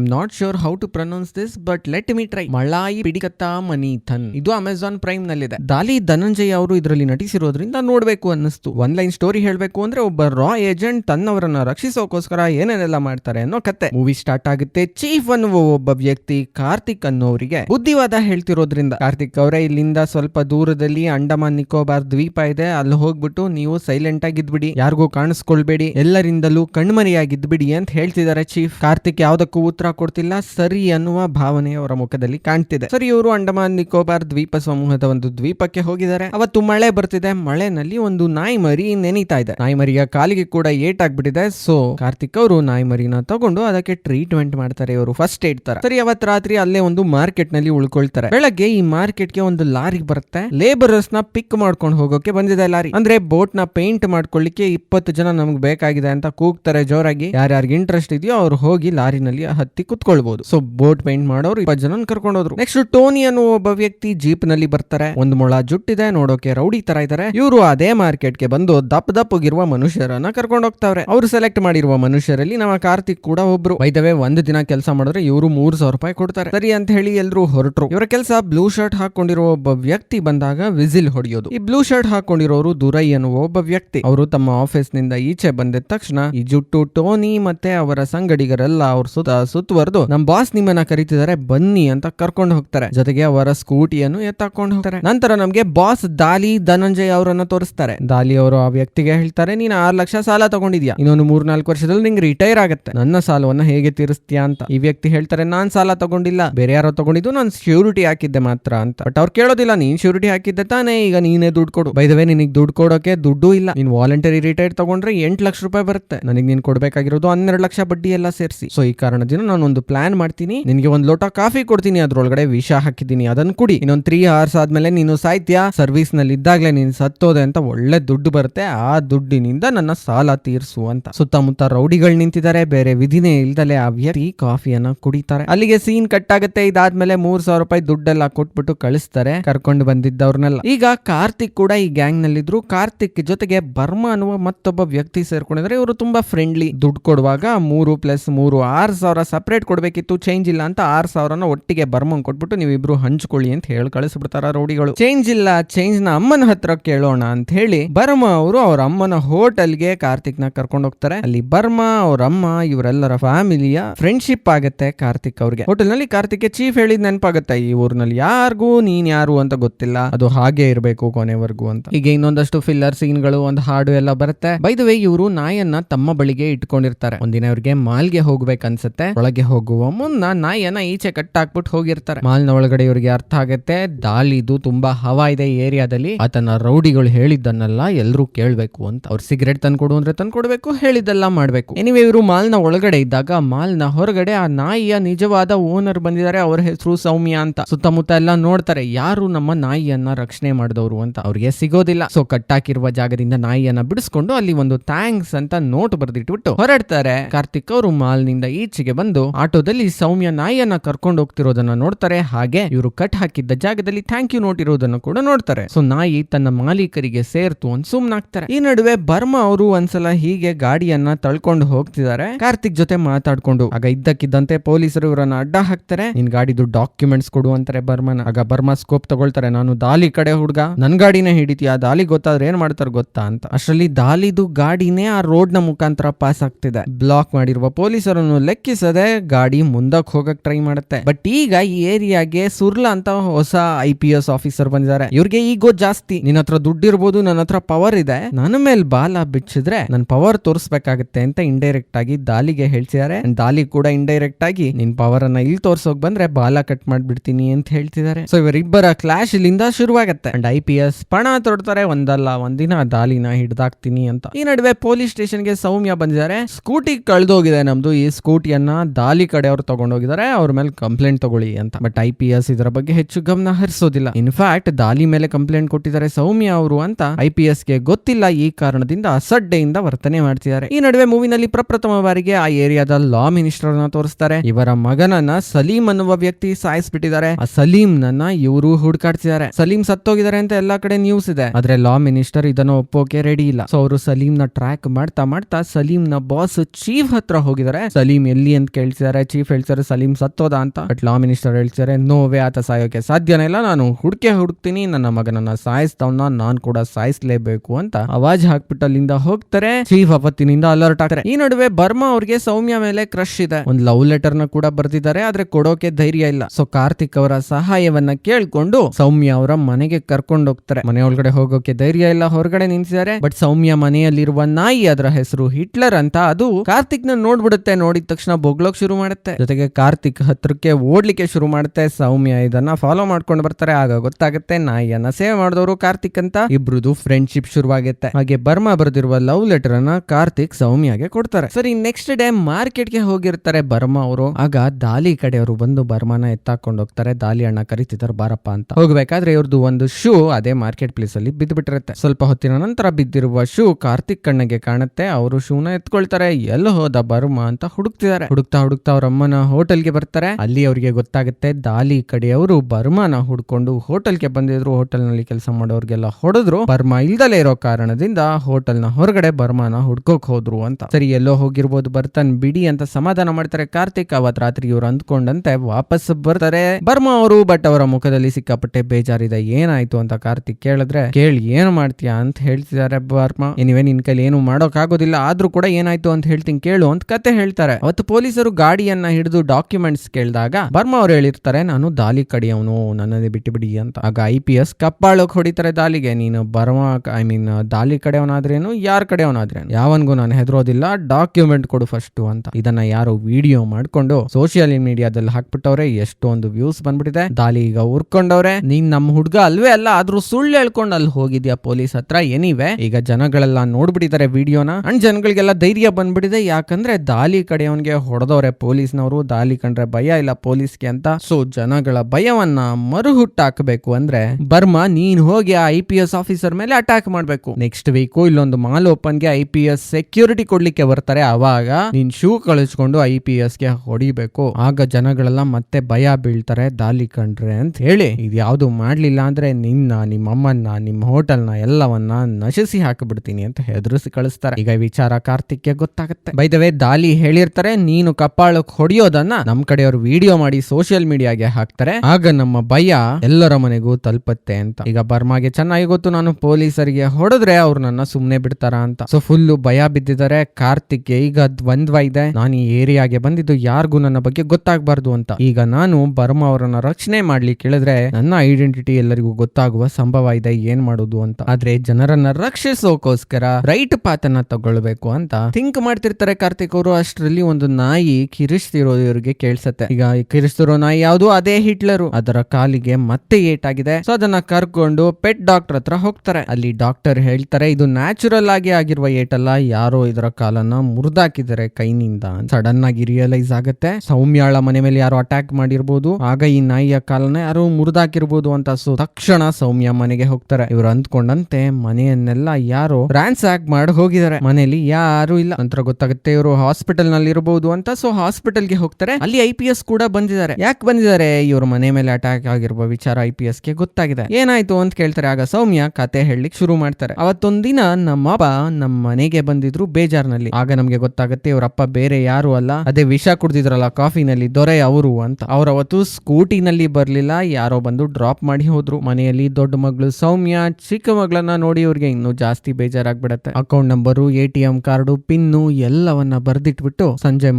I'm not sure how to pronounce this but let me try Mazhai Pidikkatha Manithan ಇದು Amazon prime ನಲ್ಲಿದೆ. ದಾಲಿ ಧನಂಜಯ್ ಅವರು ಇದರಲ್ಲಿ ನಟಿಸಿರೋದ್ರಿಂದ ನೋಡ್ಬೇಕು ಅನ್ನಿಸ್ತು. ಒನ್ ಲೈನ್ ಸ್ಟೋರಿ ಹೇಳ್ಬೇಕು ಅಂದ್ರೆ ಒಬ್ಬ ರಾ ಏಜೆಂಟ್ ತನ್ನವರನ್ನ ರಕ್ಷಿಸೋಕೋಸ್ಕರ ಏನೇನೆಲ್ಲ ಮಾಡ್ತಾರೆ ಅನ್ನೋ ಕತೆ. ಮೂವಿ ಸ್ಟಾರ್ಟ್ ಆಗುತ್ತೆ. ಚೀಫ್ ಅನ್ನುವ ಒಬ್ಬ ವ್ಯಕ್ತಿ ಕಾರ್ತಿಕ್ ಅನ್ನೋರಿಗೆ ಬುದ್ಧಿವಾದ ಹೇಳ್ತಿರೋದ್ರಿಂದ. ಕಾರ್ತಿಕ್ ಅವರೇ ಇಲ್ಲಿಂದ ಸ್ವಲ್ಪ ದೂರದಲ್ಲಿ ಅಂಡಮಾನ್, ನಿಕೋಬಾರ್ ದ್ವೀಪ ಇದೆ. ಅಲ್ಲಿ ಹೋಗ್ಬಿಟ್ಟು ನೀವು ಸೈಲೆಂಟ್ ಆಗಿದ್ಬಿಡಿ ಯಾರಿಗೂ ಕಾಣಿಸ್ಕೊಳ್ಬೇಡಿ. ಎಲ್ಲರಿಂದಲೂ ಕಣ್ಮರೆಯಾಗಿದ್ಬಿಡಿ ಅಂತ ಹೇಳ್ತಿದ್ದಾರೆ ಚೀಫ್ ಕಾರ್ತಿಕ್ ಯಾವ್ದಕ್ಕೂ ಉತ್ತರ ಕೊಡ್ತಿಲ್ಲ, ಸರಿ ಅನ್ನುವ ಭಾವನೆ ಅವರ ಮುಖದಲ್ಲಿ ಕಾಣ್ತಿದೆ. ಸರಿ ಇವರು ಅಂಡಮಾನ್ ನಿಕೋಬಾರ್ ದ್ವೀಪ ಸಮೂಹದ ಒಂದು ದ್ವೀಪಕ್ಕೆ ಹೋಗಿದ್ದಾರೆ. ಅವತ್ತು ಮಳೆ ಬರ್ತಿದೆ. ಮಳೆನಲ್ಲಿ ಒಂದು ನಾಯಿ ಮರಿ ನೆನೀತಾ ಇದೆ. ನಾಯಿ ಮರಿಯ ಕಾಲಿಗೆ ಕೂಡ ಏಟ್ ಆಗ್ಬಿಟ್ಟಿದೆ ಸೊ ಕಾರ್ತಿಕ್ ಅವರು ನಾಯಿ ಮರಿನ ತಗೊಂಡು ಅದಕ್ಕೆ ಟ್ರೀಟ್ಮೆಂಟ್ ಮಾಡ್ತಾರೆ ಇವರು. ಫಸ್ಟ್ ಏಡ್ ತರ ಸರಿ ಅವತ್ ರಾತ್ರಿ ಅಲ್ಲೇ ಒಂದು ಮಾರ್ಕೆಟ್ನಲ್ಲಿ ಉಳ್ಕೊಳ್ತಾರೆ. ಬೆಳಗ್ಗೆ ಈ ಮಾರ್ಕೆಟ್ಗೆ ಒಂದು ಲಾರಿ ಬರುತ್ತೆ. ಲೇಬರರ್ಸ್ನ ಪಿಕ್ ಮಾಡ್ಕೊಂಡು ಹೋಗೋಕೆ ಬಂದಿದೆ ಲಾರಿ. ಅಂದ್ರೆ ಬೋಟ್ನ ಪೇಂಟ್ ಮಾಡ್ಕೊಳ್ಳಿಕ್ಕೆ ಇಪ್ಪತ್ತು ಜನ ನಮ್ಗೆ ಬೇಕಾಗಿದೆ ಅಂತ ಕೂಗ್ತಾರೆ ಜೋರಾಗಿ. ಯಾರ್ಯಾರಿಗೆ ಇಂಟ್ರೆಸ್ಟ್ ಇದೆಯೋ ಅವ್ರು ಹೋಗಿ ಲಾರಿನಲ್ಲಿ ಹತ್ತಿ ಕುತ್ಕೊಳ್ಬಹುದು ಸೊ ಬೋಟ್ ಪೇಂಟ್ ಮಾಡೋರು ಇಪ್ಪತ್ತು ಜನ ಕರ್ಕೊಂಡು ಹೋದ್ರು ನೆಕ್ಸ್ಟ್ ಟೋನಿ ಅನ್ನೋ ಒಬ್ಬ ವ್ಯಕ್ತಿ ಜೀಪ್ನಲ್ಲಿ ಬರ್ತಾರೆ. ಒಂದು ಮೊಳ ಜುಟ್ಟಿದೆ, ನೋಡೋಕೆ ರೌಡಿ ತರ ಇದಾರೆ. ಇವರು ಅದೇ ಮಾರ್ಕೆಟ್ಗೆ ಬಂದು ದಪ್ಪ ದಪ್ಪಗಿರುವ ಮನುಷ್ಯರನ್ನ ಕರ್ಕೊಂಡು ಹೋಗ್ತಾವ್ರೆ ಅವರು ಸೆಲೆಕ್ಟ್ ಮಾಡಿರುವ ಮನುಷ್ಯರಲ್ಲಿ ನಮ್ಮ ಕಾರ್ತಿಕ್ ಕೂಡ ಒಬ್ರು. ವೈದವೇ ಒಂದು ದಿನ ಕೆಲಸ ಮಾಡಿದ್ರೆ ಇವರು ಮೂರ್ ಸಾವಿರ ರೂಪಾಯಿ ಕೊಡ್ತಾರೆ. ಸರಿ ಅಂತ ಹೇಳಿ ಎಲ್ರು ಹೊರಟ್ರು. ಇವರ ಕೆಲಸ ಬ್ಲೂ ಶರ್ಟ್ ಹಾಕೊಂಡಿರುವ ಒಬ್ಬ ವ್ಯಕ್ತಿ ಬಂದಾಗ ವಿಸಿಲ್ ಹೊಡೆಯೋದು. ಈ ಬ್ಲೂ ಶರ್ಟ್ ಹಾಕೊಂಡಿರೋರು ದುರೈ ಅನ್ನುವ ಒಬ್ಬ ವ್ಯಕ್ತಿ. ಅವರು ತಮ್ಮ ಆಫೀಸ್ನಿಂದ ಈಚೆ ಬಂದ ತಕ್ಷಣ ಈ ಜುಟ್ಟು ಟೋನಿ ಮತ್ತೆ ಅವರ ಸಂಗಡಿಗರೆಲ್ಲ ಅವ್ರ ಸುತ್ತ ಸುತ್ತುವರೆದು ನಮ್ ಬಾಸ್ ನಿಮ್ಮನ್ನ ಕರೀತಿದ್ದಾರೆ ಬನ್ನಿ ಅಂತ ಕರ್ಕೊಂಡು ಹೋಗ್ತಾರೆ. ಜೊತೆಗೆ ಅವರ ಸ್ಕೂಟಿಯನ್ನು ಎತ್ತಾಕೊಂಡು ಹೋಗ್ತಾರೆ. ನಂತರ ನಮ್ಗೆ ಬಾಸ್ ದಾಲಿ ಧನಂಜಯ್ ಅವರನ್ನ ತೋರಿಸ್ತಾರೆ. ದಾಲಿ ಅವರು ಆ ವ್ಯಕ್ತಿಗೆ ಹೇಳ್ತಾರೆ, ನೀನು ಆರ್ ಲಕ್ಷ ಸಾಲ ತಗೊಂಡಿದ್ಯಾ? ಇನ್ನೊಂದು ಮೂರ್ ನಾಲ್ಕು ವರ್ಷದಲ್ಲಿ ನಿಂಗೆ ರಿಟೈರ್ ಆಗುತ್ತೆ. ನನ್ನ ಸಾಲವನ್ನ ಹೇಗೆ ತೀರಿಸ್ತೀಯಾ ಅಂತ. ಈ ವ್ಯಕ್ತಿ ಹೇಳ್ತಾರೆ, ನಾನ್ ಸಾಲ ತಗೊಂಡಿಲ್ಲ. ಬೇರೆ ಯಾರೋ ತಗೊಂಡಿದ್ದು, ನಾನು ಶ್ಯೂರಿಟಿ ಹಾಕಿದ್ದೆ ಮಾತ್ರ ಅಂತ. ಬಟ್ ಅವ್ರು ಕೇಳೋದಿಲ್ಲ, ನೀನ್ ಶ್ಯೂರಿಟಿ ಹಾಕಿದ್ದೆ ತಾನೇ, ಈಗ ನೀನೇ ದುಡ್ಡು ಕೊಡು. ಬೈದವೇ ನಿನಗೆ ದುಡ್ಡು ಕೊಡೋಕೆ ದುಡ್ಡು ಇಲ್ಲ. ನೀನ್ ವಾಲಂಟರಿ ರಿಟೈರ್ ತಗೊಂಡ್ರೆ ಎಂಟು ಲಕ್ಷ ರೂಪಾಯಿ ಬರುತ್ತೆ. ನನಗೆ ನೀನ್ ಕೊಡಬೇಕಾಗಿರೋದು ಹನ್ನೆರಡು ಲಕ್ಷ ಬಡ್ಡಿ ಎಲ್ಲ ಸೇರಿಸಿ. ಸೊ ಈ ಕಾರಣದಿಂದ ನಾನು ಒಂದು ಪ್ಲಾನ್ ಮಾಡ್ತೀನಿ. ನಿನಗೆ ಒಂದು ಲೋಟ ಕಾಫಿ ಕೊಡ್ತೀನಿ, ಅದ್ರೊಳಗಡೆ ವಿಷ ಹಾಕಿದ್ದೀನಿ. ಅದನ್ನ ಕುಡಿ. ಇನ್ನೊಂದು ತ್ರೀ ಅವರ್ಸ್ ಆದ್ಮೇಲೆ ನೀನು ಸಾಯ್ತ್ಯಾ? ಸರ್ವಿಸ್ನಲ್ಲಿ ಇದ್ದಾಗ್ಲೇ ನೀನು ಸತ್ತೋದೆ ಅಂತ ಒಳ್ಳೆ ದುಡ್ಡು ಬರುತ್ತೆ. ಆ ದುಡ್ಡಿನಿಂದ ನನ್ನ ಸಾಲ ತೀರಿಸು ಅಂತ. ಸುತ್ತಮುತ್ತ ರೌಡಿಗಳು ನಿಂತಿದ್ದಾರೆ. ಬೇರೆ ವಿಧಿನೇ ಇಲ್ದಲೆ ಆ ವ್ಯಕ್ತಿ ಕಾಫಿಯನ್ನ ಕುಡಿತಾರೆ. ಅಲ್ಲಿಗೆ ಸೀನ್ ಕಟ್ ಆಗುತ್ತೆ. ಇದಾದ್ಮೇಲೆ ಮೂರ್ ಸಾವಿರ ರೂಪಾಯಿ ದುಡ್ಡೆಲ್ಲ ಕೊಟ್ಬಿಟ್ಟು ಕಳಿಸ್ತಾರೆ. ಕರ್ಕೊಂಡು ಬಂದಿದ್ದವ್ರನ್ನೆಲ್ಲ. ಈಗ ಕಾರ್ತಿಕ್ ಕೂಡ ಈ ಗ್ಯಾಂಗ್ ನಲ್ಲಿದ್ರು ಕಾರ್ತಿಕ್ ಜೊತೆಗೆ ಬರ್ಮಾ ಅನ್ನುವ ಮತ್ತೊಬ್ಬ ವ್ಯಕ್ತಿ ಸೇರ್ಕೊಂಡಿದ್ರೆ ಇವರು ತುಂಬಾ ಫ್ರೆಂಡ್ಲಿ ದುಡ್ಡು ಕೊಡುವಾಗ ಮೂರು ಪ್ಲಸ್ ಮೂರು, ಆರ್ ಸಾವಿರ ಸಪರೇಟ್ ಕೊಡಬೇಕಿತ್ತು ಚೇಂಜ್ ಇಲ್ಲ ಅಂತ ಆರ್ ಸಾವಿರನ ಒಟ್ಟಿಗೆ ಬರ್ಮಂಗ್ ಕೊಟ್ಬಿಟ್ಟು ನೀವು ಇಬ್ರು ಹಂಚ್ಕೊಳ್ಳಿ ಅಂತ ಹೇಳಿ ಕಳಿಸ್ಬಿಡ್ತಾರ ರೌಡಿಗಳು. ಚೇಂಜ್ ಇಲ್ಲ ಚೇಂಜ್ನ ಅಮ್ಮನ ಹತ್ರ ಕೇಳೋಣ ಅಂತ ಹೇಳಿ ಬರ್ಮ ಅವರು ಅವ್ರ ಅಮ್ಮನ ಹೋಟೆಲ್ಗೆ ಕಾರ್ತಿಕ್ನ ಕರ್ಕೊಂಡು ಹೋಗ್ತಾರೆ. ಅಲ್ಲಿ ಬರ್ಮ ಅವ್ರ ಅಮ್ಮ ಇವರೆಲ್ಲರ ಫ್ಯಾಮಿಲಿಯ ಫ್ರೆಂಡ್ಶಿಪ್ ಆಗುತ್ತೆ ಕಾರ್ತಿಕ್ ಅವ್ರಿಗೆ. ಹೋಟೆಲ್ನಲ್ಲಿ ಕಾರ್ತಿಕ್ ಚೀಫ್ ಹೇಳಿದ್ ನೆನಪಾಗುತ್ತೆ, ಈ ಊರಿನಲ್ಲಿ ಯಾರಿಗೂ ನೀನ್ ಯಾರು ಅಂತ ಗೊತ್ತಿಲ್ಲ. ಅದು ಹಾಗೆ ಇರಬೇಕು ಕೊನೆವರೆಗೂ ಅಂತ. ಈಗ ಇನ್ನೊಂದಷ್ಟು ಫಿಲ್ಲರ್ ಸೀನ್ಗಳು ಒಂದು ಹಾಡು ಎಲ್ಲ ಬರುತ್ತೆ. ಬೈದವೇ ಇವರು ನಾಯನ್ನ ತಮ್ಮ ಬಳಿಗೆ ಇಟ್ಕೊಂಡಿರ್ತಾರೆ. ಒಂದಿನ ಇವ್ರಿಗೆ ಮಾಲ್ಗೆ ಹೋಗ್ಬೇಕು ಅನ್ಸುತ್ತೆ ಒಳಗೆ ಹೋಗುವ ಮುನ್ನ ನಾಯಿಯನ್ನ ಈಚೆ ಕಟ್ಟಾಕ್ಬಿಟ್ಟು ಹೋಗಿರ್ತಾರೆ. ಮಾಲ್ನ ಒಳಗಡೆ ಇವರಿಗೆ ಅರ್ಥ ಆಗುತ್ತೆ ದಾಲಿದು ತುಂಬಾ ಹವಾ ಇದೆ ಏರಿಯಾದಲ್ಲಿ. ಆತನ ರೌಡಿಗಳು ಹೇಳಿದ್ದನ್ನೆಲ್ಲ ಎಲ್ಲರೂ ಕೇಳ್ಬೇಕು ಅಂತ. ಅವ್ರು ಸಿಗರೆಟ್ ತಂದ್ಕೊಡು ಅಂದ್ರೆ ತಂದ್ಕೊಡ್ಬೇಕು, ಹೇಳಿದ್ದೆಲ್ಲ ಮಾಡ್ಬೇಕು. ಎನಿವೆ ಇವರು ಮಾಲ್ನ ಒಳಗಡೆ ಇದ್ದಾಗ ಮಾಲ್ನ ಹೊರಗಡೆ ಆ ನಾಯಿಯ ನಿಜವಾದ ಓನರ್ ಬಂದಿದ್ದಾರೆ, ಅವ್ರ ಹೆಸರು ಸೌಮ್ಯ ಅಂತ. ಸುತ್ತಮುತ್ತ ಎಲ್ಲ ನೋಡ್ತಾರೆ, ಯಾರು ನಮ್ಮ ನಾಯಿಯನ್ನ ರಕ್ಷಣೆ ಮಾಡಿದವರು ಅಂತ. ಅವ್ರಿಗೆ ಸಿಗೋದಿಲ್ಲ. ಸೊ ಕಟ್ಟಾಕಿರುವ ಜಾಗದಿಂದ ನಾಯಿಯನ್ನ ಬಿಡಿಸ್ಕೊಂಡು ಅಲ್ಲಿ ಒಂದು ಥ್ಯಾಂಕ್ಸ್ ಅಂತ ನೋಟ್ ಬರೆದಿಟ್ಬಿಟ್ಟು ಹೊರಡ್ತಾರೆ. ಕಾರ್ತಿಕ್ ಅವರು ಮಾಲ್ನಿಂದ ಈಚೆಗೆ ಬಂದು ಆಟೋದಲ್ಲಿ ಸೌಮ್ಯ ನಾಯಿಯನ್ನ ಕರ್ಕೊಂಡು ಹೋಗ್ತಿರೋದನ್ನ ನೋಡ್ತಾರೆ. ಹಾಗೆ ಇವರು ಕಟ್ ಹಾಕಿದ್ದ ಜಾಗದಲ್ಲಿ ಥ್ಯಾಂಕ್ ಯು ನೋಟ್ ಕೂಡ ನೋಡ್ತಾರೆ. ಸೊ ನಾಯಿ ತನ್ನ ಮಾಲೀಕರಿಗೆ ಸೇರ್ತು ಅಂತ ಸುಮ್ನಾಗ್ತಾರೆ. ಈ ನಡುವೆ ಬರ್ಮಾ ಅವರು ಒಂದ್ಸಲ ಹೀಗೆ ಗಾಡಿಯನ್ನ ತಳ್ಕೊಂಡು ಹೋಗ್ತಿದ್ದಾರೆ. ಕಾರ್ತಿಕ್ ಜೊತೆ ಮಾತಾಡ್ಕೊಂಡು, ಆಗ ಇದ್ದಕ್ಕಿದ್ದಂತೆ ಪೊಲೀಸರು ಇವರನ್ನ ಅಡ್ಡ ಹಾಕ್ತಾರೆ. ನಿನ್ ಗಾಡಿದು ಡಾಕ್ಯುಮೆಂಟ್ಸ್ ಕೊಡು ಅಂತಾರೆ ಬರ್ಮನ. ಆಗ ಬರ್ಮಾ ಸ್ಕೋಪ್ ತಗೊಳ್ತಾರೆ, ನಾನು ದಾಲಿ ಕಡೆ ಹುಡುಗ. ನನ್ ಗಾಡಿನೇ ಆ ದಾಲಿ ಗೊತ್ತಾದ್ರೆ ಏನ್ ಮಾಡ್ತಾರೆ ಗೊತ್ತಾ? ಅಂತ. ಅಷ್ಟರಲ್ಲಿ ದಾಲಿದು ಗಾಡಿನೇ ಆ ರೋಡ್ನ ಮುಖಾಂತರ ಪಾಸ್ ಆಗ್ತಿದೆ. ಬ್ಲಾಕ್ ಮಾಡಿರುವ ಪೊಲೀಸರನ್ನು ಲೆಕ್ಕಿಸದೆ ಗಾಡಿ ಮುಂದಕ್ಕೆ ಹೋಗಕ್ ಟ್ರೈ ಮಾಡುತ್ತೆ. ಬಟ್ ಈಗ ಈ ಏರಿಯಾಗೆ ಸುರ್ಲಾ ಅಂತ ಹೊಸ ಐ ಪಿ ಎಸ್ ಆಫೀಸರ್ ಬಂದಿದ್ದಾರೆ. ಇವ್ರಿಗೆ ಈಗೋ ಜಾಸ್ತಿ. ನಿನ್ನ ಹತ್ರ ದುಡ್ಡು ಇರ್ಬೋದು, ನನ್ನ ಹತ್ರ ಪವರ್ ಇದೆ. ನನ್ನ ಮೇಲೆ ಬಾಲ ಬಿಚ್ಚಿದ್ರೆ ನನ್ ಪವರ್ ತೋರಿಸ್ಬೇಕಾಗತ್ತೆ ಅಂತ ಇಂಡೈರೆಕ್ಟ್ ಆಗಿ ದಾಲಿಗೆ ಹೇಳ್ತಿದ್ದಾರೆ. ದಾಲಿ ಕೂಡ ಇಂಡೈರೆಕ್ಟ್ ಆಗಿ ನಿನ್ ಪವರ್ ಅನ್ನ ಇಲ್ಲಿ ತೋರ್ಸೋಕ್ ಬಂದ್ರೆ ಬಾಲ ಕಟ್ ಮಾಡ್ಬಿಡ್ತೀನಿ ಅಂತ ಹೇಳ್ತಿದ್ದಾರೆ. ಸೊ ಇವರಿಬ್ಬರ ಕ್ಲಾಶ್ ಇಲ್ಲಿಂದ ಶುರುವಾಗತ್ತೆ. ಅಂಡ್ ಐ ಪಿ ಎಸ್ ಪಣ ತೊಡ್ತಾರೆ, ಒಂದಲ್ಲ ಒಂದಿನ ದಾಲಿನ ಹಿಡ್ದಾಕ್ತೀನಿ ಅಂತ. ಈ ನಡುವೆ ಪೊಲೀಸ್ ಸ್ಟೇಷನ್ಗೆ ಸೌಮ್ಯ ಬಂದಿದ್ದಾರೆ. ಸ್ಕೂಟಿ ಕಳ್ದೋಗಿದೆ ನಮ್ದು. ಈ ಸ್ಕೂಟಿಯನ್ನ ದಾಲಿ ಕಡೆ ಅವ್ರು ತಗೊಂಡೋಗಿದ್ದಾರೆ, ಅವ್ರ ಮೇಲೆ ಕಂಪ್ಲೇಂಟ್ ತಗೊಳ್ಳಿ ಅಂತ. ಬಟ್ ಐ ಇದರ ಬಗ್ಗೆ ಹೆಚ್ಚು ಗಮನ ಹರಿಸೋದಿಲ್ಲ. ಇನ್ಫ್ಯಾಕ್ಟ್ ದಾಲಿ ಮೇಲೆ ಕಂಪ್ಲೇಂಟ್ ಕೊಟ್ಟಿದ್ದಾರೆ ಸೌಮ್ಯ ಅವರು ಅಂತ ಐ ಪಿ ಎಸ್ಗೆ ಗೊತ್ತಿಲ್ಲ. ಈ ಕಾರಣದಿಂದ ಅಸಡ್ಡೆಯಿಂದ ವರ್ತನೆ ಮಾಡ್ತಿದ್ದಾರೆ. ಈ ನಡುವೆ ಮೂವಿನಲ್ಲಿ ಪ್ರಪ್ರಥಮ ಬಾರಿಗೆ ಆ ಏರಿಯಾದ ಲಾ ಮಿನಿಸ್ಟರ್ನ ತೋರಿಸ್ತಾರೆ. ಇವರ ಮಗನನ್ನ ಸಲೀಂ ಅನ್ನುವ ವ್ಯಕ್ತಿ ಸಾಯಿಸ್ಬಿಟ್ಟಿದ್ದಾರೆ. ಆ ಸಲೀಂ ನನ್ನ ಇವರು ಹುಡುಕಾಡ್ತಿದ್ದಾರೆ. ಸಲೀಂ ಸತ್ತೋಗಿದ್ದಾರೆ ಅಂತ ಎಲ್ಲಾ ಕಡೆ ನ್ಯೂಸ್ ಇದೆ. ಆದ್ರೆ ಲಾ ಮಿನಿಸ್ಟರ್ ಇದನ್ನ ಒಪ್ಪೋಕೆ ರೆಡಿ ಇಲ್ಲ. ಸೊ ಅವರು ಸಲೀಂ ನ ಟ್ರ್ಯಾಕ್ ಮಾಡ್ತಾ ಮಾಡ್ತಾ ಸಲೀಂ ನ ಬಾಸ್ ಚೀಫ್ ಹತ್ರ ಹೋಗಿದ್ದಾರೆ. ಸಲೀಂ ಎಲ್ಲಿ ಅಂತ ಕೇಳಿ ಹೇಳ್ತಿದ್ದಾರೆ. ಚೀಫ್ ಹೇಳ್ತಾರೆ ಸಲೀಂ ಸತ್ತೋದ ಅಂತ. ಬಟ್ ಲಾ ಮಿನಿಸ್ಟರ್ ಹೇಳ್ತಾರೆ ನೋವೇ ಆತ ಸಾಯೋಕೆ ಸಾಧ್ಯನೇ ಇಲ್ಲ. ನಾನು ಹುಡುಕೆ ಹುಡುಕ್ತೀನಿ. ನನ್ನ ಮಗನನ್ನ ಸಾಯಿಸ್ತವನ್ನ ನಾನ್ ಕೂಡ ಸಾಯಿಸ್ಲೇಬೇಕು ಅಂತ ಅವಾಜ್ ಹಾಕ್ಬಿಟ್ಟು ಅಲ್ಲಿಂದ ಹೋಗ್ತಾರೆ. ಚೀಫ್ ಅಪತ್ತಿನಿಂದ ಅಲರ್ಟ್ ಆಗ್ತಾರೆ. ಈ ನಡುವೆ ಬರ್ಮಾ ಅವ್ರಿಗೆ ಸೌಮ್ಯ ಮೇಲೆ ಕ್ರಶ್ ಇದೆ. ಒಂದ್ ಲವ್ ಲೆಟರ್ನ ಕೂಡ ಬರ್ತಿದ್ದಾರೆ ಆದ್ರೆ ಕೊಡೋಕೆ ಧೈರ್ಯ ಇಲ್ಲ. ಸೊ ಕಾರ್ತಿಕ್ ಅವರ ಸಹಾಯವನ್ನ ಕೇಳ್ಕೊಂಡು ಸೌಮ್ಯ ಅವರ ಮನೆಗೆ ಕರ್ಕೊಂಡು ಹೋಗ್ತಾರೆ. ಮನೆ ಒಳಗಡೆ ಹೋಗೋಕೆ ಧೈರ್ಯ ಇಲ್ಲ, ಹೊರಗಡೆ ನಿಂತಿದ್ದಾರೆ. ಬಟ್ ಸೌಮ್ಯ ಮನೆಯಲ್ಲಿರುವ ನಾಯಿ ಅದರ ಹೆಸರು ಹಿಟ್ಲರ್ ಅಂತ. ಅದು ಕಾರ್ತಿಕ್ನ ನೋಡ್ಬಿಡುತ್ತೆ. ನೋಡಿದ ತಕ್ಷಣ ಬೊಗ್ಳೋಕ್ ಶುರು ಮಾಡುತ್ತೆ. ಜೊತೆಗೆ ಕಾರ್ತಿಕ್ ಹತ್ರಕ್ಕೆ ಓಡ್ಲಿಕ್ಕೆ ಶುರು ಮಾಡುತ್ತೆ. ಸೌಮ್ಯ ಇದನ್ನ ಫಾಲೋ ಮಾಡ್ಕೊಂಡು ಬರ್ತಾರೆ. ಆಗ ಗೊತ್ತಾಗುತ್ತೆ ನಾಯಿಯನ್ನ ಸೇವ್ ಮಾಡಿದವರು ಕಾರ್ತಿಕ್ ಅಂತ ಇಬ್ರುದು ಫ್ರೆಂಡ್ಶಿಪ್ ಶುರುವಾಗುತ್ತೆ ಹಾಗೆ ಬರ್ಮಾ ಬರೆದಿರುವ ಲವ್ ಲೆಟರ್ ಅನ್ನ ಕಾರ್ತಿಕ್ ಸೌಮ್ಯಗೆ ಕೊಡ್ತಾರೆ. ಸರಿ ನೆಕ್ಸ್ಟ್ ಡೇ ಮಾರ್ಕೆಟ್ಗೆ ಹೋಗಿರ್ತಾರೆ ಬರ್ಮಾ ಅವರು. ಆಗ ದಾಲಿ ಕಡೆಯವರು ಬಂದು ಬರ್ಮಾನ ಎತ್ತಾಕೊಂಡು ಹೋಗ್ತಾರೆ. ದಾಲಿ ಅಣ್ಣ ಕರಿತಿದ್ದಾರೆ ಬಾರಪ್ಪ ಅಂತ. ಹೋಗ್ಬೇಕಾದ್ರೆ ಇವ್ರದ್ದು ಒಂದು ಶೂ ಅದೇ ಮಾರ್ಕೆಟ್ ಪ್ಲೇಸ್ ಅಲ್ಲಿ ಬಿದ್ದು ಬಿಟ್ಟಿರುತ್ತೆ ಸ್ವಲ್ಪ ಹೊತ್ತಿನ ನಂತರ ಬಿದ್ದಿರುವ ಶೂ ಕಾರ್ತಿಕ್ ಕಣ್ಣಿಗೆ ಕಾಣುತ್ತೆ. ಅವರು ಶೂನ ಎತ್ಕೊಳ್ತಾರೆ. ಎಲ್ಲ ಹೋದ ಬರ್ಮಾ ಅಂತ ಹುಡುಕ್ತಿದ್ದಾರೆ. ಹುಡುಕ್ತಾ ಹುಡುಕ್ತಾ ಅವ್ರ ಅಮ್ಮನ ಹೋಟೆಲ್ಗೆ ಬರ್ತಾರೆ. ಅಲ್ಲಿ ಅವರಿಗೆ ಗೊತ್ತಾಗುತ್ತೆ ದಾಲಿ ಕಡೆಯವರು ಬರ್ಮಾನ ಹುಡ್ಕೊಂಡು ಹೋಟೆಲ್ಗೆ ಬಂದಿದ್ರು. ಹೋಟೆಲ್ನಲ್ಲಿ ಕೆಲಸ ಮಾಡೋರ್ಗೆಲ್ಲ ಹೊಡೆದ್ರು. ಬರ್ಮಾ ಇಲ್ದಲೆ ಇರೋ ಕಾರಣದಿಂದ ಹೋಟೆಲ್ನ ಹೊರಗಡೆ ಬರ್ಮಾನ ಹುಡ್ಕೋಕ್ ಹೋದ್ರು ಅಂತ. ಸರಿ, ಎಲ್ಲೋ ಹೋಗಿರ್ಬೋದು ಬರ್ತಾನ್. ಬಿಡಿ ಅಂತ ಸಮಾಧಾನ ಮಾಡ್ತಾರೆ. ಕಾರ್ತಿಕ್ ಅವತ್ ರಾತ್ರಿ ಇವ್ರು ಅಂದ್ಕೊಂಡಂತೆ ವಾಪಸ್ ಬರ್ತಾರೆ. ಬರ್ಮಾ ಅವರು ಬಟ್ ಅವರ ಮುಖದಲ್ಲಿ ಸಿಕ್ಕಾಪಟ್ಟೆ ಬೇಜಾರಿದೆ. ಏನಾಯ್ತು ಅಂತ ಕಾರ್ತಿಕ್ ಕೇಳಿದ್ರೆ, ಕೇಳಿ, ಏನು ಮಾಡ್ತೀಯಾ? ಅಂತ ಹೇಳ್ತಿದ್ದಾರೆ ಬರ್ಮಾ. ಎನಿವೆ ನಿನ್ ಕೈಲಿ ಏನು ಮಾಡೋಕ್ ಆಗೋದಿಲ್ಲ ಆದ್ರೂ ಕೂಡ ಏನಾಯ್ತು ಅಂತ ಹೇಳ್ತೀನಿ, ಕೇಳು ಅಂತ ಕತೆ ಹೇಳ್ತಾರೆ. ಅವತ್ತು ಪೊಲೀಸರು ಗಾಡಿಯನ್ನ ಹಿಡಿದು ಡಾಕ್ಯುಮೆಂಟ್ಸ್ ಕೇಳಿದಾಗ, ಬರ್ಮಾ ಅವ್ರು ಹೇಳಿರ್ತಾರೆ, ನಾನು ದಾಲಿ ಕಡಿಯವನು ನನ್ನದೇ ಬಿಟ್ಟು ಬಿಡಿ ಅಂತ. ಆಗ ಐ ಪಿ ಎಸ್ ಕಪ್ಪಾಳಕ್ ಹೊಡಿತಾರೆ ದಾಲಿಗೆ. ನೀನು ಬರ್ಮಾ ಐ ಮೀನ್ ದಾಲಿ ಕಡೆಯವನಾದ್ರೇನು, ಯಾರ ಕಡೆಯವನಾದ್ರೇನು? ಯಾವನ್ಗೂ ನಾನು ಹೆದರೋದಿಲ್ಲ ಡಾಕ್ಯುಮೆಂಟ್ ಕೊಡು ಫಸ್ಟ್ ಅಂತ. ಇದನ್ನ ಯಾರು ವಿಡಿಯೋ ಮಾಡ್ಕೊಂಡು ಸೋಷಿಯಲ್ ಮೀಡಿಯಾದಲ್ಲಿ ಹಾಕ್ಬಿಟ್ಟವ್ರೆ, ಎಷ್ಟೊಂದು ವ್ಯೂಸ್ ಬಂದ್ಬಿಟ್ಟಿದೆ. ದಾಲಿ ಈಗ ಉರ್ಕೊಂಡವ್ರೆ. ನೀನ್ ನಮ್ಮ ಹುಡ್ಗ ಅಲ್ವೇ ಅಲ್ಲ, ಆದ್ರೂ ಸುಳ್ಳು ಹೇಳ್ಕೊಂಡು ಅಲ್ಲಿ ಹೋಗಿದ್ಯಾ ಪೊಲೀಸ್ ಹತ್ರ? ಎನಿವೆ. ಈಗ ಜನಗಳೆಲ್ಲ ನೋಡ್ಬಿಟ್ಟಿದ್ದಾರೆ ವಿಡಿಯೋನ. ಅಂಡ್ ಜನಗಳಿಗೆಲ್ಲ ಧೈರ್ಯ ಬಂದ್ಬಿಟ್ಟಿದೆ. ಯಾಕಂದ್ರೆ ದಾಲಿ ಕಡೆಯವನ್ಗೆ ಹೊಡೆದವ್ರೆ ಪೊಲೀಸ್ನವರು, ದಾಲಿ ಕಂಡ್ರೆ ಭಯ ಇಲ್ಲ ಪೊಲೀಸ್ಗೆ ಅಂತ. ಸೊ ಜನಗಳ ಭಯವನ್ನ ಮರುಹುಟ್ಟಾಕಬೇಕು ಅಂದ್ರೆ, ಬರ್ಮಾ, ನೀನ್ ಹೋಗಿ ಆ ಐ ಆಫೀಸರ್ ಮೇಲೆ ಅಟ್ಯಾಕ್ ಮಾಡ್ಬೇಕು. ನೆಕ್ಸ್ಟ್ ವೀಕ್ ಇಲ್ಲೊಂದು ಮಾಲ್ ಓಪನ್ಗೆ ಐ ಪಿ ಎಸ್ ಸೆಕ್ಯೂರಿಟಿ ಕೊಡ್ಲಿಕ್ಕೆ ಬರ್ತಾರೆ. ಅವಾಗ ನೀನ್ ಶೂ ಕಳಿಸ್ಕೊಂಡು ಐ ಪಿ ಎಸ್ಗೆ ಹೊಡಿಬೇಕು. ಆಗ ಜನಗಳೆಲ್ಲ ಮತ್ತೆ ಭಯ ಬೀಳ್ತಾರೆ, ದಾಲಿ ಕಂಡ್ರೆ ಅಂತ ಹೇಳಿ. ಇದು ಯಾವ್ದು ಮಾಡ್ಲಿಲ್ಲ ಅಂದ್ರೆ ನಿನ್ನ ನಿಮ್ಮ ಅಮ್ಮನ್ನ ನಿಮ್ಮ ಹೋಟೆಲ್ನ ಎಲ್ಲವನ್ನ ನಶಿಸಿ ಹಾಕಿಬಿಡ್ತೀನಿ ಅಂತ ಹೆದರಿಸಿ ಕಳಿಸ್ತಾರೆ. ಈಗ ವಿಚಾರ ಕಾರ್ತಿಕ್ಗೆ ಗೊತ್ತಾಗುತ್ತೆ. ಬೈದವೇ ದಾಲಿ ಹೇಳಿರ್ತಾರೆ, ನೀನು ಕಪ್ಪಾಳಕ್ ಹೊಡಿಯೋದನ್ನ ನಮ್ ಕಡೆಯವರು ವಿಡಿಯೋ ಮಾಡಿ ಸೋಷಿಯಲ್ ಮೀಡಿಯಾಗೆ ಹಾಕ್ತಾರೆ. ಆಗ ನಮ್ಮ ಭಯ ಎಲ್ಲರ ಮನೆಗೂ ತಲುಪತ್ತೆ ಅಂತ. ಈಗ ಬರ್ಮಾಗೆ ಚೆನ್ನಾಗಿ ಗೊತ್ತು ನಾನು ಪೊಲೀಸರಿಗೆ ಹೊಡೆದ್ರೆ ಅವ್ರು ನನ್ನ ಸುಮ್ನೆ ಬಿಡ್ತಾರ ಅಂತ. ಸೊ ಫುಲ್ ಭಯ ಬಿದ್ದಿದ್ದಾರೆ. ಕಾರ್ತಿಕ್ಗೆ ಈಗ ದ್ವಂದ್ವ ಇದೆ. ನಾನು ಈ ಏರಿಯಾಗೆ ಬಂದಿದ್ದು ಯಾರಿಗೂ ನನ್ನ ಬಗ್ಗೆ ಗೊತ್ತಾಗಬಾರ್ದು ಅಂತ. ಈಗ ನಾನು ಬರ್ಮಾ ಅವರನ್ನ ರಕ್ಷಣೆ ಮಾಡ್ಲಿ ಕೇಳಿದ್ರೆ ನನ್ನ ಐಡೆಂಟಿಟಿ ಎಲ್ಲರಿಗೂ ಗೊತ್ತಾಗುವ ಸಂಭವ ಇದೆ. ಏನ್ ಮಾಡೋದು ಅಂತ. ಆದ್ರೆ ಜನರನ್ನ ರಕ್ಷಿಸೋಕೋಸ್ಕರ ರೈಟ್ ಪಾತ್ ಅನ್ನ ತಗೊಳ್ಬೇಕು ಅಂತ ಥಿಂಕ್ ಮಾಡ್ತಿರ್ತಾರೆ ಕಾರ್ತಿಕ್ ಅವರು. ಅಷ್ಟರಲ್ಲಿ ಒಂದು ನಾಯಿ ಕಿರಿಸ್ತಿರೋದು ಇವರಿಗೆ ಕೇಳಿಸುತ್ತೆ. ಈಗ ಕಿರಿಸ್ತಿರೋ ನಾಯಿ ಯಾವುದು ಅದೇ ಹಿಟ್ಲರು. ಅದರ ಕಾಲಿಗೆ ಮತ್ತೆ ಏಟಾಗಿದೆ. ಸೊ ಅದನ್ನ ಕರ್ಕೊಂಡು ಪೆಟ್ ಡಾಕ್ಟರ್ ಹತ್ರ ಹೋಗ್ತಾರೆ. ಅಲ್ಲಿ ಡಾಕ್ಟರ್ ಹೇಳ್ತಾರೆ, ಇದು ನ್ಯಾಚುರಲ್ ಆಗಿ ಆಗಿರುವ ಏಟಲ್ಲ. ಯಾರೋ ಇದರ ಕಾಲನ್ನ ಮುರಿದಾಕಿದ್ದಾರೆ ಕೈನಿಂದ. ಸಡನ್ ಆಗಿ ರಿಯಲೈಸ್ ಆಗುತ್ತೆ. ಸೌಮ್ಯಾಳ ಮನೆ ಮೇಲೆ ಯಾರೋ ಅಟ್ಯಾಕ್ ಮಾಡಿರ್ಬೋದು. ಆಗ ಈ ನಾಯಿಯ ಕಾಲನ್ನ ಯಾರು ಮುರಿದಾಕಿರ್ಬೋದು ಅಂತ ಸೊ ತಕ್ಷಣ ಸೌಮ್ಯ ಮನೆಗೆ ಹೋಗ್ತಾರೆ. ಇವ್ರು ಅಂದ್ಕೊಂಡಂತೆ ಮನೆಯನ್ನೆಲ್ಲ ಯಾರೋ ಆಕ್ ಮಾಡಿ ಹೋಗಿದ್ದಾರೆ. ಮನೆಯಲ್ಲಿ ಯಾರು ಇಲ್ಲ. ನಂತರ ಗೊತ್ತಾಗುತ್ತೆ ಇವರು ಹಾಸ್ಪಿಟಲ್ನಲ್ಲಿ ಇರಬಹುದು ಅಂತ. ಸೊ ಹಾಸ್ಪಿಟಲ್ಗೆ ಹೋಗ್ತಾರೆ. ಅಲ್ಲಿ ಐ ಕೂಡ ಬಂದಿದ್ದಾರೆ. ಯಾಕೆ ಬಂದಿದ್ದಾರೆ? ಇವ್ರ ಮನೆ ಮೇಲೆ ಅಟ್ಯಾಕ್ ಆಗಿರುವ ವಿಚಾರ ಐ ಪಿ ಎಸ್ಗೆ ಗೊತ್ತಾಗಿದೆ. ಏನಾಯ್ತು ಅಂತ ಕೇಳ್ತಾರೆ. ಆಗ ಸೌಮ್ಯ ಕತೆ ಹೇಳಲಿಕ್ಕೆ ಶುರು ಮಾಡ್ತಾರೆ. ಅವತ್ತೊಂದಿನ ನಮ್ಮ ಅಪ್ಪ ನಮ್ಮ ಮನೆಗೆ ಬಂದಿದ್ರು ಬೇಜಾರ್ನಲ್ಲಿ. ಆಗ ನಮ್ಗೆ ಗೊತ್ತಾಗುತ್ತೆ ಇವ್ರಪ್ಪ ಬೇರೆ ಯಾರು ಅಲ್ಲ. ಅದೇ ವಿಷ ಕುಡ್ದಿದ್ರಲ್ಲ, ಕಾಫಿನಲ್ಲಿ ದೊರೆ ಅವರು ಅಂತ. ಅವರವತ್ತು ಸ್ಕೂಟಿನಲ್ಲಿ ಬರ್ಲಿಲ್ಲ. ಯಾರೋ ಬಂದು ಡ್ರಾಪ್ ಮಾಡಿ ಹೋದ್ರು. ಮನೆಯಲ್ಲಿ ದೊಡ್ಡ ಮಗಳು ಸೌಮ್ಯ, ಚಿಕ್ಕ ಮಗಳನ್ನ ನೋಡಿ ಇವ್ರಿಗೆ ಇನ್ನೂ ಜಾಸ್ತಿ ಬೇಜಾರಾಗ್ಬಿಡತ್ತೆ. Account number A T M card pin ಎಲ್ಲವನ್ನ ಬರ್ದಿಟ್ಬಿಟ್ಟು ಸಂಜೆ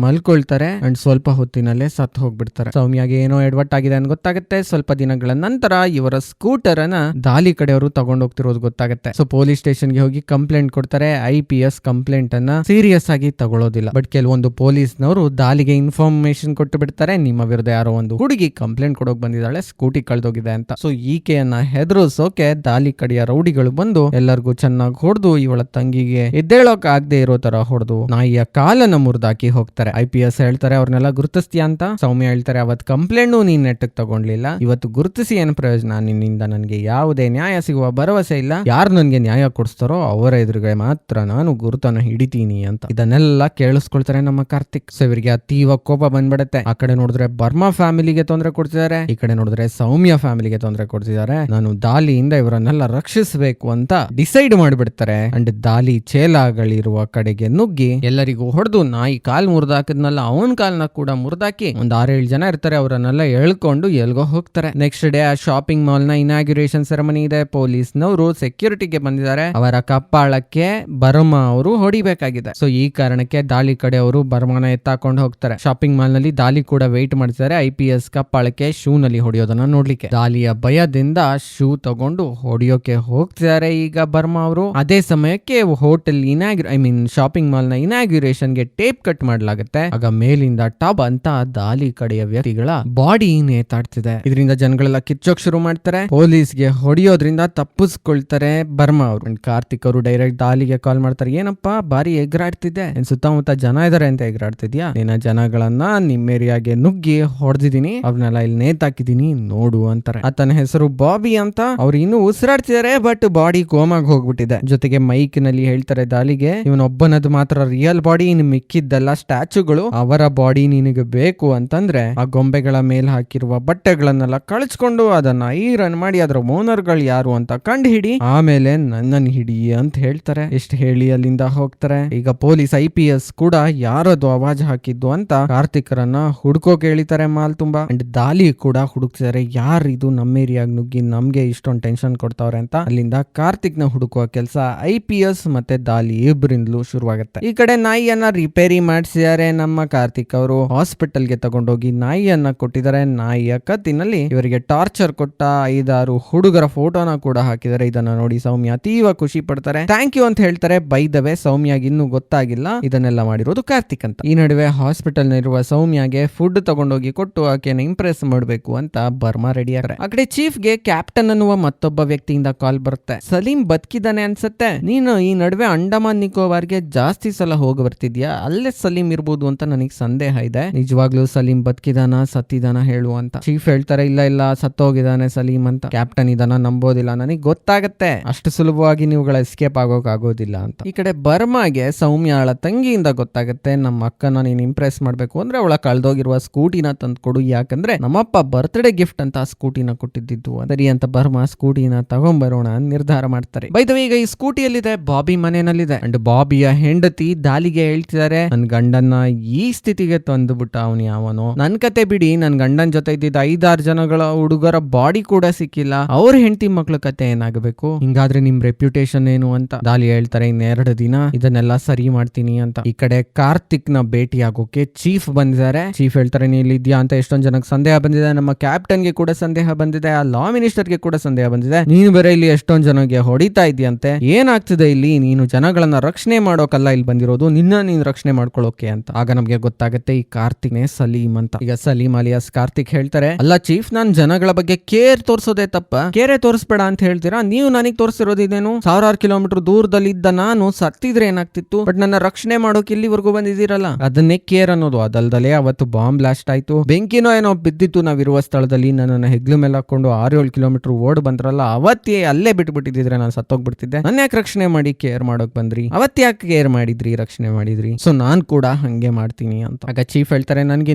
ಮಲ್ಕೊಳ್ತಾರೆ ಅಂಡ್ ಸ್ವಲ್ಪ ಹೊತ್ತಿನಲ್ಲೇ ಸತ್ತು ಹೋಗ್ಬಿಡ್ತಾರೆ. ಸೌಮ್ಯಾಗೆ ಏನೋ ಎಡವಟ್ಟಾಗಿದೆ ಅಂತ ಗೊತ್ತಾಗುತ್ತೆ. ಸ್ವಲ್ಪ ದಿನಗಳ ನಂತರ ಇವರ ಸ್ಕೂಟರ್ ಅನ್ನ ದಾಲಿ ಕಡೆಯವರು ತಗೊಂಡ್ ಹೋಗ್ತಿರೋದು ಗೊತ್ತಾಗುತ್ತೆ. ಸೊ ಪೊಲೀಸ್ ಸ್ಟೇಷನ್ಗೆ ಹೋಗಿ ಕಂಪ್ಲೇಂಟ್ ಕೊಡ್ತಾರೆ. ಐ ಪಿ ಎಸ್ ಕಂಪ್ಲೇಂಟ್ ಅನ್ನ ಸೀರಿಯಸ್ ಆಗಿ ತಗೊಳ್ಳೋದಿಲ್ಲ ಬಟ್ ಕೆಲವೊಂದು ಪೊಲೀಸ್ನವರು ದಾಲಿಗೆ ಇನ್ಫಾರ್ಮೇಶನ್ ಕೊಟ್ಟು ಬಿಡ್ತಾರೆ. ನಿಮ್ಮ ವಿರುದ್ಧ ಯಾರೋ ಒಂದು ಹುಡುಗಿ ಕಂಪ್ಲೇಂಟ್ ಕೊಡೋಕ್ ಬಂದಿದ್ದಾಳೆ. ಸ್ಕೂಟಿ ಕಳ್ದೋಗಿದೆ ಅಂತ. ಸೊ ಈಕೆಯನ್ನ ಹೆದರಿಸೋಕೆ ದಾಲಿ ಕಡೆಯ ರೌಡಿಗಳು ಬಂದು ಎಲ್ಲರಿಗೂ ಚೆನ್ನಾಗಿ ಹೊಡೆದು ಇವಳ ತಂಗಿಗೆ ಎದ್ದೇಳೋಕ್ ಆಗದೆ ಇರೋ ತರ ಹೊಡೆದು ನಾಯಿಯ ಕಾಲನ್ನ ಮುರಿದಾಕಿ ಹೋಗ್ತಾರೆ. ಐ ಪಿ ಹೇಳ್ತಾರೆ, ಅವ್ರನ್ನೆಲ್ಲ ಗುರುತಿಸ್ತೀಯ ಅಂತ? ಸೌಮ್ಯ ಹೇಳ್ತಾರೆ ಅವತ್ತು ಕಂಪ್ಲೇಂಟ್ ನೀನ್ ನೆಟ್ಟಕ್ ತಗೊಂಡ್ಲಿಲ್ಲ. ಇವತ್ತು ಗುರುತಿಸಿ ಏನ್ ಪ್ರಯೋಜನ? ನಿನ್ನಿಂದ ನನಗೆ ಯಾವುದೇ ನ್ಯಾಯ ಸಿಗುವ ಭರವಸೆ ಇಲ್ಲ. ಯಾರು ನನಗೆ ನ್ಯಾಯ ಕೊಡಿಸ್ತಾರೋ ಅವರ ಎದುರುಗಡೆ ಮಾತ್ರ ನಾನು ಗುರುತನ ಹಿಡಿತೀನಿ ಅಂತ. ಇದನ್ನೆಲ್ಲ ಕೇಳಿಸ್ಕೊಳ್ತಾರೆ ನಮ್ಮ ಕಾರ್ತಿಕ್. ಸೊ, ಇವರಿಗೆ ಅತೀವ ಕೋಪ ಬಂದ್ಬಿಡುತ್ತೆ. ಆ ಕಡೆ ನೋಡಿದ್ರೆ ಬರ್ಮಾ ಫ್ಯಾಮಿಲಿಗೆ ತೊಂದರೆ ಕೊಡ್ತಿದ್ದಾರೆ. ಈ ಕಡೆ ನೋಡಿದ್ರೆ ಸೌಮ್ಯ ಫ್ಯಾಮಿಲಿಗೆ ತೊಂದರೆ ಕೊಡ್ತಿದ್ದಾರೆ. ನಾನು ದಾಲಿಯಿಂದ ಇವರನ್ನೆಲ್ಲ ರಕ್ಷಿಸಬೇಕು ಅಂತ ಡಿಸೈಡ್ ಮಾಡಿಬಿಡ್ತಾರೆ. ಅಂಡ್ ದಾಲಿ ಚೇಲಾಗಳಿರುವ ಕಡೆಗೆ ನುಗ್ಗಿ ಎಲ್ಲರಿಗೂ ಹೊಡೆದು ನಾಯಿ ಕಾಲ್ ಮುರಿದಾಕದ್ನಲ್ಲ. ಇರ್ತಾನಲ್ಲ ಅವನ್ ಕಾಲ್ನ ಕೂಡ ಮುರಿದಾಕಿ ಒಂದ್ ಆರೇಳು ಜನ ಇರ್ತಾರೆ, ಅವರನ್ನೆಲ್ಲ ಎಳ್ಕೊಂಡು ಎಲ್ಗೋ ಹೋಗ್ತಾರೆ. ನೆಕ್ಸ್ಟ್ ಡೇ ಆ ಶಾಪಿಂಗ್ ಮಾಲ್ನ ಇನಾಗ್ಯುರೇಷನ್ ಸೆರೆಮನಿ ಇದೆ, ಪೊಲೀಸ್ನವರು ಸೆಕ್ಯೂರಿಟಿಗೆ ಬಂದಿದ್ದಾರೆ. ಅವರ ಕಪ್ಪಾಳಕ್ಕೆ ಬರ್ಮಾ ಅವರು ಹೊಡಿಬೇಕಾಗಿದೆ. ಸೊ ಈ ಕಾರಣಕ್ಕೆ ದಾಳಿ ಕಡೆ ಅವರು ಬರ್ಮಾನ ಎತ್ತಾಕೊಂಡು ಹೋಗ್ತಾರೆ. ಶಾಪಿಂಗ್ ಮಾಲ್ನಲ್ಲಿ ದಾಳಿ ಕೂಡ ವೆಯ್ಟ್ ಮಾಡ್ತಿದ್ದಾರೆ ಐ ಪಿ ಎಸ್ ಕಪ್ಪಾಳಕ್ಕೆ ಶೂ ನಲ್ಲಿ ಹೊಡೆಯೋದನ್ನ ನೋಡ್ಲಿಕ್ಕೆ. ದಾಲಿಯ ಭಯದಿಂದ ಶೂ ತಗೊಂಡು ಹೊಡಿಯೋಕೆ ಹೋಗ್ತಿದ್ದಾರೆ ಈಗ ಬರ್ಮಾ ಅವರು. ಅದೇ ಸಮಯಕ್ಕೆ ಹೋಟೆಲ್ ಇನಾಗ್ಯೂ ಐ ಮೀನ್ ಶಾಪಿಂಗ್ ಮಾಲ್ನ ಇನಾಗ್ಯುರೇಷನ್ಗೆ ಟೇಪ್ ಕಟ್ ಮಾಡ್ಲಾಗುತ್ತೆ. ಆಗ ಮೇಲಿಂದ ಟಬ್ ಅಂತ ದಾಲಿ ಕಡೆಯ ವ್ಯಕ್ತಿಗಳ ಬಾಡಿ ನೇತಾಡ್ತಿದೆ. ಇದರಿಂದ ಜನಗಳೆಲ್ಲ ಕಿಚ್ಚೋಕ್ ಶುರು ಮಾಡ್ತಾರೆ. ಪೊಲೀಸ್ಗೆ ಹೊಡೆಯೋದ್ರಿಂದ ತಪ್ಪಿಸ್ಕೊಳ್ತಾರೆ ಬರ್ಮಾ ಅವರು. ಕಾರ್ತಿಕ್ ಅವರು ಡೈರೆಕ್ಟ್ ದಾಲಿಗೆ ಕಾಲ್ ಮಾಡ್ತಾರೆ. ಏನಪ್ಪಾ ಬಾರಿ ಎಗ್ರಾಡ್ತಿದೆ ಸುತ್ತಮುತ್ತ ಜನ ಇದಾರೆ ಅಂತ ಎಗ್ರಾಡ್ತಿದ್ಯಾ? ನಿನ್ನ ಜನಗಳನ್ನ ನಿಮ್ಮ ಏರಿಯಾಗೆ ನುಗ್ಗಿ ಹೊಡೆದಿದ್ದೀನಿ. ಅವ್ರನ್ನೆಲ್ಲ ಇಲ್ಲಿ ನೇತಾಕಿದೀನಿ ನೋಡು ಅಂತಾರೆ. ಆತನ ಹೆಸರು ಬಾಬಿ ಅಂತ ಅವ್ರು ಇನ್ನು ಉಸಿರಾಡ್ತಿದ್ದಾರೆ, ಬಟ್ ಬಾಡಿ ಕೋಮಾಗ್ ಹೋಗ್ಬಿಟ್ಟಿದೆ. ಜೊತೆಗೆ ಮೈಕ್ನಲ್ಲಿ ಹೇಳ್ತಾರೆ ದಾಲಿಗೆ ಇವನೊಬ್ಬನದು ಮಾತ್ರ ರಿಯಲ್ ಬಾಡಿ ಇನ್ನು ಮಿಕ್ಕಿದ್ದೆಲ್ಲ ಸ್ಟ್ಯಾಚುಗಳು ಅವರ ಬಾಡಿ ನಿನಗೆ ಬೇಕು ಅಂತಂದ್ರೆ ಆ ಗೊಂಬೆಗಳ ಮೇಲೆ ಹಾಕಿರುವ ಬಟ್ಟೆಗಳನ್ನೆಲ್ಲ ಕಳಿಸ್ಕೊಂಡು ಅದನ್ನ ಈ ರನ್ ಮಾಡಿ ಅದರ ಓನರ್ಗಳು ಯಾರು ಅಂತ ಕಂಡು ಹಿಡಿ ಆಮೇಲೆ ನನ್ನನ್ನು ಹಿಡಿ ಅಂತ ಹೇಳ್ತಾರೆ. ಎಷ್ಟು ಹೇಳಿ ಅಲ್ಲಿಂದ ಹೋಗ್ತಾರೆ. ಈಗ ಪೊಲೀಸ್ ಐ ಪಿ ಎಸ್ ಕೂಡ ಯಾರದು ಅವಾಜ್ ಹಾಕಿದ್ದು ಅಂತ ಕಾರ್ತಿಕರನ್ನ ಹುಡ್ಕೋಕ್ ಕೇಳಿತಾರೆ ಮಾಲ್ ತುಂಬಾ. ಅಂಡ್ ದಾಲಿ ಕೂಡ ಹುಡುಕ್ತಾರೆ ಯಾರು ಇದು? ನಮ್ಮ ಏರಿಯಾಗ್ ನುಗ್ಗಿ ನಮ್ಗೆ ಇಷ್ಟೊಂದು ಟೆನ್ಷನ್ ಕೊಡ್ತಾವ್ರೆ ಅಂತ ಅಲ್ಲಿಂದ ಕಾರ್ತಿಕ್ನ ಹುಡುಕುವ ಕೆಲಸ ಐ ಪಿ ಎಸ್ ಮತ್ತೆ ದಾಲಿ ಇಬ್ಬರಿಂದಲೂ ಶುರುವಾಗುತ್ತೆ. ಈ ಕಡೆ ನಾಯಿಯನ್ನ ರಿಪೇರಿ ಮಾಡಿಸಿದ್ದಾರೆ ಕಾರ್ತಿಕ್ ಅವರು ಹಾಸ್ಪಿಟಲ್ಗೆ ತಗೊಂಡೋಗಿ ನಾಯಿಯನ್ನ ಕೊಟ್ಟಿದ್ದಾರೆ. ನಾಯಿಯ ಕತ್ತಿನಲ್ಲಿ ಇವರಿಗೆ ಟಾರ್ಚರ್ ಕೊಟ್ಟ ಐದಾರು ಹುಡುಗರ ಫೋಟೋನ ಕೂಡ ಹಾಕಿದ್ದಾರೆ. ಇದನ್ನ ನೋಡಿ ಸೌಮ್ಯ ಅತೀವ ಖುಷಿ ಪಡ್ತಾರೆ. ಥ್ಯಾಂಕ್ ಯು ಅಂತ ಹೇಳ್ತಾರೆ. ಬೈ ಬೈದವೆ ಸೌಮ್ಯಾಗ ಇನ್ನೂ ಗೊತ್ತಾಗಿಲ್ಲ. ಇದನ್ನೆಲ್ಲ ಮಾಡಿರೋದು ಕಾರ್ತಿಕ್ ಅಂತ. ಈ ನಡುವೆ ಹಾಸ್ಪಿಟಲ್ ನಲ್ಲಿರುವ ಸೌಮ್ಯಗೆ ಫುಡ್ ತಗೊಂಡೋಗಿ ಕೊಟ್ಟು ಆಕೆನ ಇಂಪ್ರೆಸ್ ಮಾಡಬೇಕು ಅಂತ ಬರ್ಮಾ ರೆಡಿ ಆದ್ರೆ ಆ ಕಡೆ ಚೀಫ್ಗೆ ಕ್ಯಾಪ್ಟನ್ ಅನ್ನುವ ಮತ್ತೊಬ್ಬ ವ್ಯಕ್ತಿಯಿಂದ ಕಾಲ್ ಬರುತ್ತೆ. ಸಲೀಂ ಬದುಕಿದ್ದಾನೆ ಅನ್ಸತ್ತೆ. ನೀನು ಈ ನಡುವೆ ಅಂಡಮಾನ್ ನಿಕೋಬಾರ್ಗೆ ಜಾಸ್ತಿ ಸಲ ಹೋಗಿ ಬರ್ತಿದ್ಯಾ? ಅಲ್ಲೇ ಸಲೀಂ ಇರ್ಬೋದು ಅಂತ ನನಗೆ ಸಂದೇಹ ಇದೆ. ನಿಜವಾಗ್ಲೂ ಸಲೀಂ ಬದುಕಿದಾನ, ಸತ್ತಿದಾನ ಹೇಳು ಅಂತ. ಚೀಫ್ ಹೇಳ್ತಾರೆ, ಇಲ್ಲ ಇಲ್ಲ ಸತ್ತೋಗಿದಾನೆ ಸಲೀಂ ಅಂತ. ಕ್ಯಾಪ್ಟನ್ ಇದನ್ನ ನಂಬೋದಿಲ್ಲ. ನನಗೆ ಗೊತ್ತಾಗತ್ತೆ. ಅಷ್ಟು ಸುಲಭವಾಗಿ ನೀವುಗಳ ಎಸ್ಕೇಪ್ ಆಗೋಕ್ ಆಗೋದಿಲ್ಲ ಅಂತ. ಈ ಕಡೆ ಬರ್ಮಾಗೆ ಸೌಮ್ಯಾಳ ತಂಗಿಯಿಂದ ಗೊತ್ತಾಗತ್ತೆ. ನಮ್ಮ ಅಕ್ಕನ ನೀನ್ ಇಂಪ್ರೆಸ್ ಮಾಡ್ಬೇಕು ಅಂದ್ರೆ ಅವಳ ಕಳ್ದೋಗಿರುವ ಸ್ಕೂಟಿನ ತಂದ್ಕೊಡು. ಯಾಕಂದ್ರೆ ನಮ್ಮಪ್ಪ ಬರ್ತ್ಡೇ ಗಿಫ್ಟ್ ಅಂತ ಆ ಸ್ಕೂಟಿನ ಕೊಟ್ಟಿದ್ದು ಸರಿ ಅಂತ ಬರ್ಮಾ ಸ್ಕೂಟಿನ ತಗೊಂಬರೋಣ ಅಂತ ನಿರ್ಧಾರ ಮಾಡ್ತಾರೆ. ಬೈದವ ಈಗ ಈ ಸ್ಕೂಟಿಯಲ್ಲಿದೆ ಬಾಬಿ ಮನೆಯಲ್ಲಿದೆ. ಅಂಡ್ ಬಾಬಿಯ ಹೆಂಡತಿ ದಾಲಿಗೆ ಹೇಳ್ತಿದ್ದಾರೆ, ನನ್ ಗಂಡನ್ನ ಈ ಸ್ಥಿತಿಗೆ ತಂದುಬಿಟ್ಟ ಅವನು ಯಾವನು. ನನ್ ಕತೆ ಬಿಡಿ, ನನ್ ಗಂಡನ್ ಜೊತೆ ಇದ್ದಿದ್ದ ಐದಾರು ಜನಗಳ ಹುಡುಗರ ಬಾಡಿ ಕೂಡ ಸಿಕ್ಕಿಲ್ಲ. ಅವ್ರ ಹೆಂಡತಿ ಮಕ್ಳ ಕತೆ ಏನಾಗಬೇಕು? ಹಿಂಗಾದ್ರೆ ನಿಮ್ ರೆಪ್ಯುಟೇಷನ್ ಏನು ಅಂತ? ದಾಲಿ ಹೇಳ್ತಾರೆ ಇನ್ನೆರಡು ದಿನ, ಇದನ್ನೆಲ್ಲ ಸರಿ ಮಾಡ್ತೀನಿ ಅಂತ. ಈ ಕಡೆ ಕಾರ್ತಿಕ್ನ ಭೇಟಿ ಆಗೋಕೆ ಚೀಫ್ ಬಂದಿದ್ದಾರೆ. ಚೀಫ್ ಹೇಳ್ತಾರೆ, ನೀ ಇಲ್ಲಿ ಇದ್ಯಾ ಅಂತ ಎಷ್ಟೊಂದ್ ಜನಕ್ಕೆ ಸಂದೇಹ ಬಂದಿದೆ. ನಮ್ಮ ಕ್ಯಾಪ್ಟನ್ಗೆ ಕೂಡ ಸಂದೇಹ ಬಂದಿದೆ, ಆ ಲಾ ಮಿನಿಸ್ಟರ್ಗೆ ಕೂಡ ಸಂದೇಹ ಬಂದಿದೆ. ನೀನು ಬೇರೆ ಇಲ್ಲಿ ಎಷ್ಟೊಂದ್ ಜನಗೆ ಹೊಡಿತಾ ಇದೆಯಂತೆ? ಏನಾಗ್ತಿದೆ ಇಲ್ಲಿ? ನೀನು ಜನಗಳನ್ನ ರಕ್ಷಣೆ ಮಾಡೋಕಲ್ಲ ಇಲ್ಲಿ ಬಂದಿರೋದು, ನಿನ್ನ ನೀನ್ ರಕ್ಷಣೆ ಮಾಡ್ಕೊಳ್ಳೋಕೆ ಅಂತ. ಆಗ ನಮ್ಗೆ ಗೊತ್ತಾಗುತ್ತೆ ಈ ಕಾರ್ತಿಕ್ನೇ ಸಲೀಂ ಅಂತ. ಈಗ ಸಲೀಮ್ ಅಲಿಯಾಸ್ ಕಾರ್ತಿಕ್ ಹೇಳ್ತಾರೆ, ಅಲ್ಲ ಚೀಫ್, ನಾನ್ ಜನಗಳ ಬಗ್ಗೆ ಕೇರ್ ತೋರ್ಸೋದೇ ತಪ್ಪ. ಕೇರೆ ತೋರಿಸ್ಬೇಡ ಅಂತ ಹೇಳ್ತೀರಾ? ನೀವು ನನಗೆ ತೋರಿಸಿರೋದಿದೇನು? ಸಾವಿರಾರು ಕಿಲೋಮೀಟರ್ ದೂರದಲ್ಲಿ ಇದ್ದ ನಾನು ಸತ್ತಿದ್ರೆ ಏನಾಗ್ತಿತ್ತು? ಬಟ್ ನನ್ನ ರಕ್ಷಣೆ ಮಾಡೋಕೆ ಇಲ್ಲಿವರೆಗೂ ಬಂದಿದ್ದೀರಲ್ಲ? ಅದನ್ನೇ ಕೇರ್ ಅನ್ನೋದು. ಅದಲ್ದಲೆ ಅವತ್ತು ಬಾಂಬ್ ಬ್ಲಾಸ್ಟ್ ಆಯ್ತು. ಬೆಂಕಿನೋ ಏನೋ ಬಿದ್ದಿತ್ತು. ನಾವಿರುವ ಸ್ಥಳದಲ್ಲಿ ನನ್ನ ಹೆಗ್ಲು ಮೇಲೆ ಹಾಕೊಂಡು ಆರು ಏಳು ಕಿಲೋಮೀಟರ್ ಓಡ್ ಬಂದ್ರಲ್ಲ, ಅವತ್ತೇ ಅಲ್ಲೇ ಬಿಟ್ಬಿಟ್ಟಿದ್ರೆ ನಾನು ಸತ್ತೋಗ್ಬಿಡ್ತಿದ್ದೆ. ನನ್ನ ಯಾಕೆ ರಕ್ಷಣೆ ಮಾಡಿ ಕೇರ್ ಮಾಡೋಕ್ ಬಂದ್ರಿ? ಅವತ್ ಯಾಕೆ ಕೇರ್ ಮಾಡಿದ್ರಿ, ರಕ್ಷಣೆ ಮಾಡಿದ್ರಿ? ಸೊ ನಾನ್ ಕೂಡ ಹಂಗೆ ಮಾಡ್ತೀನಿ ಅಂತ. ಆಗ ಚೀಫ್ ಹೇಳ್ತಾರೆ, ನನ್ಗೆ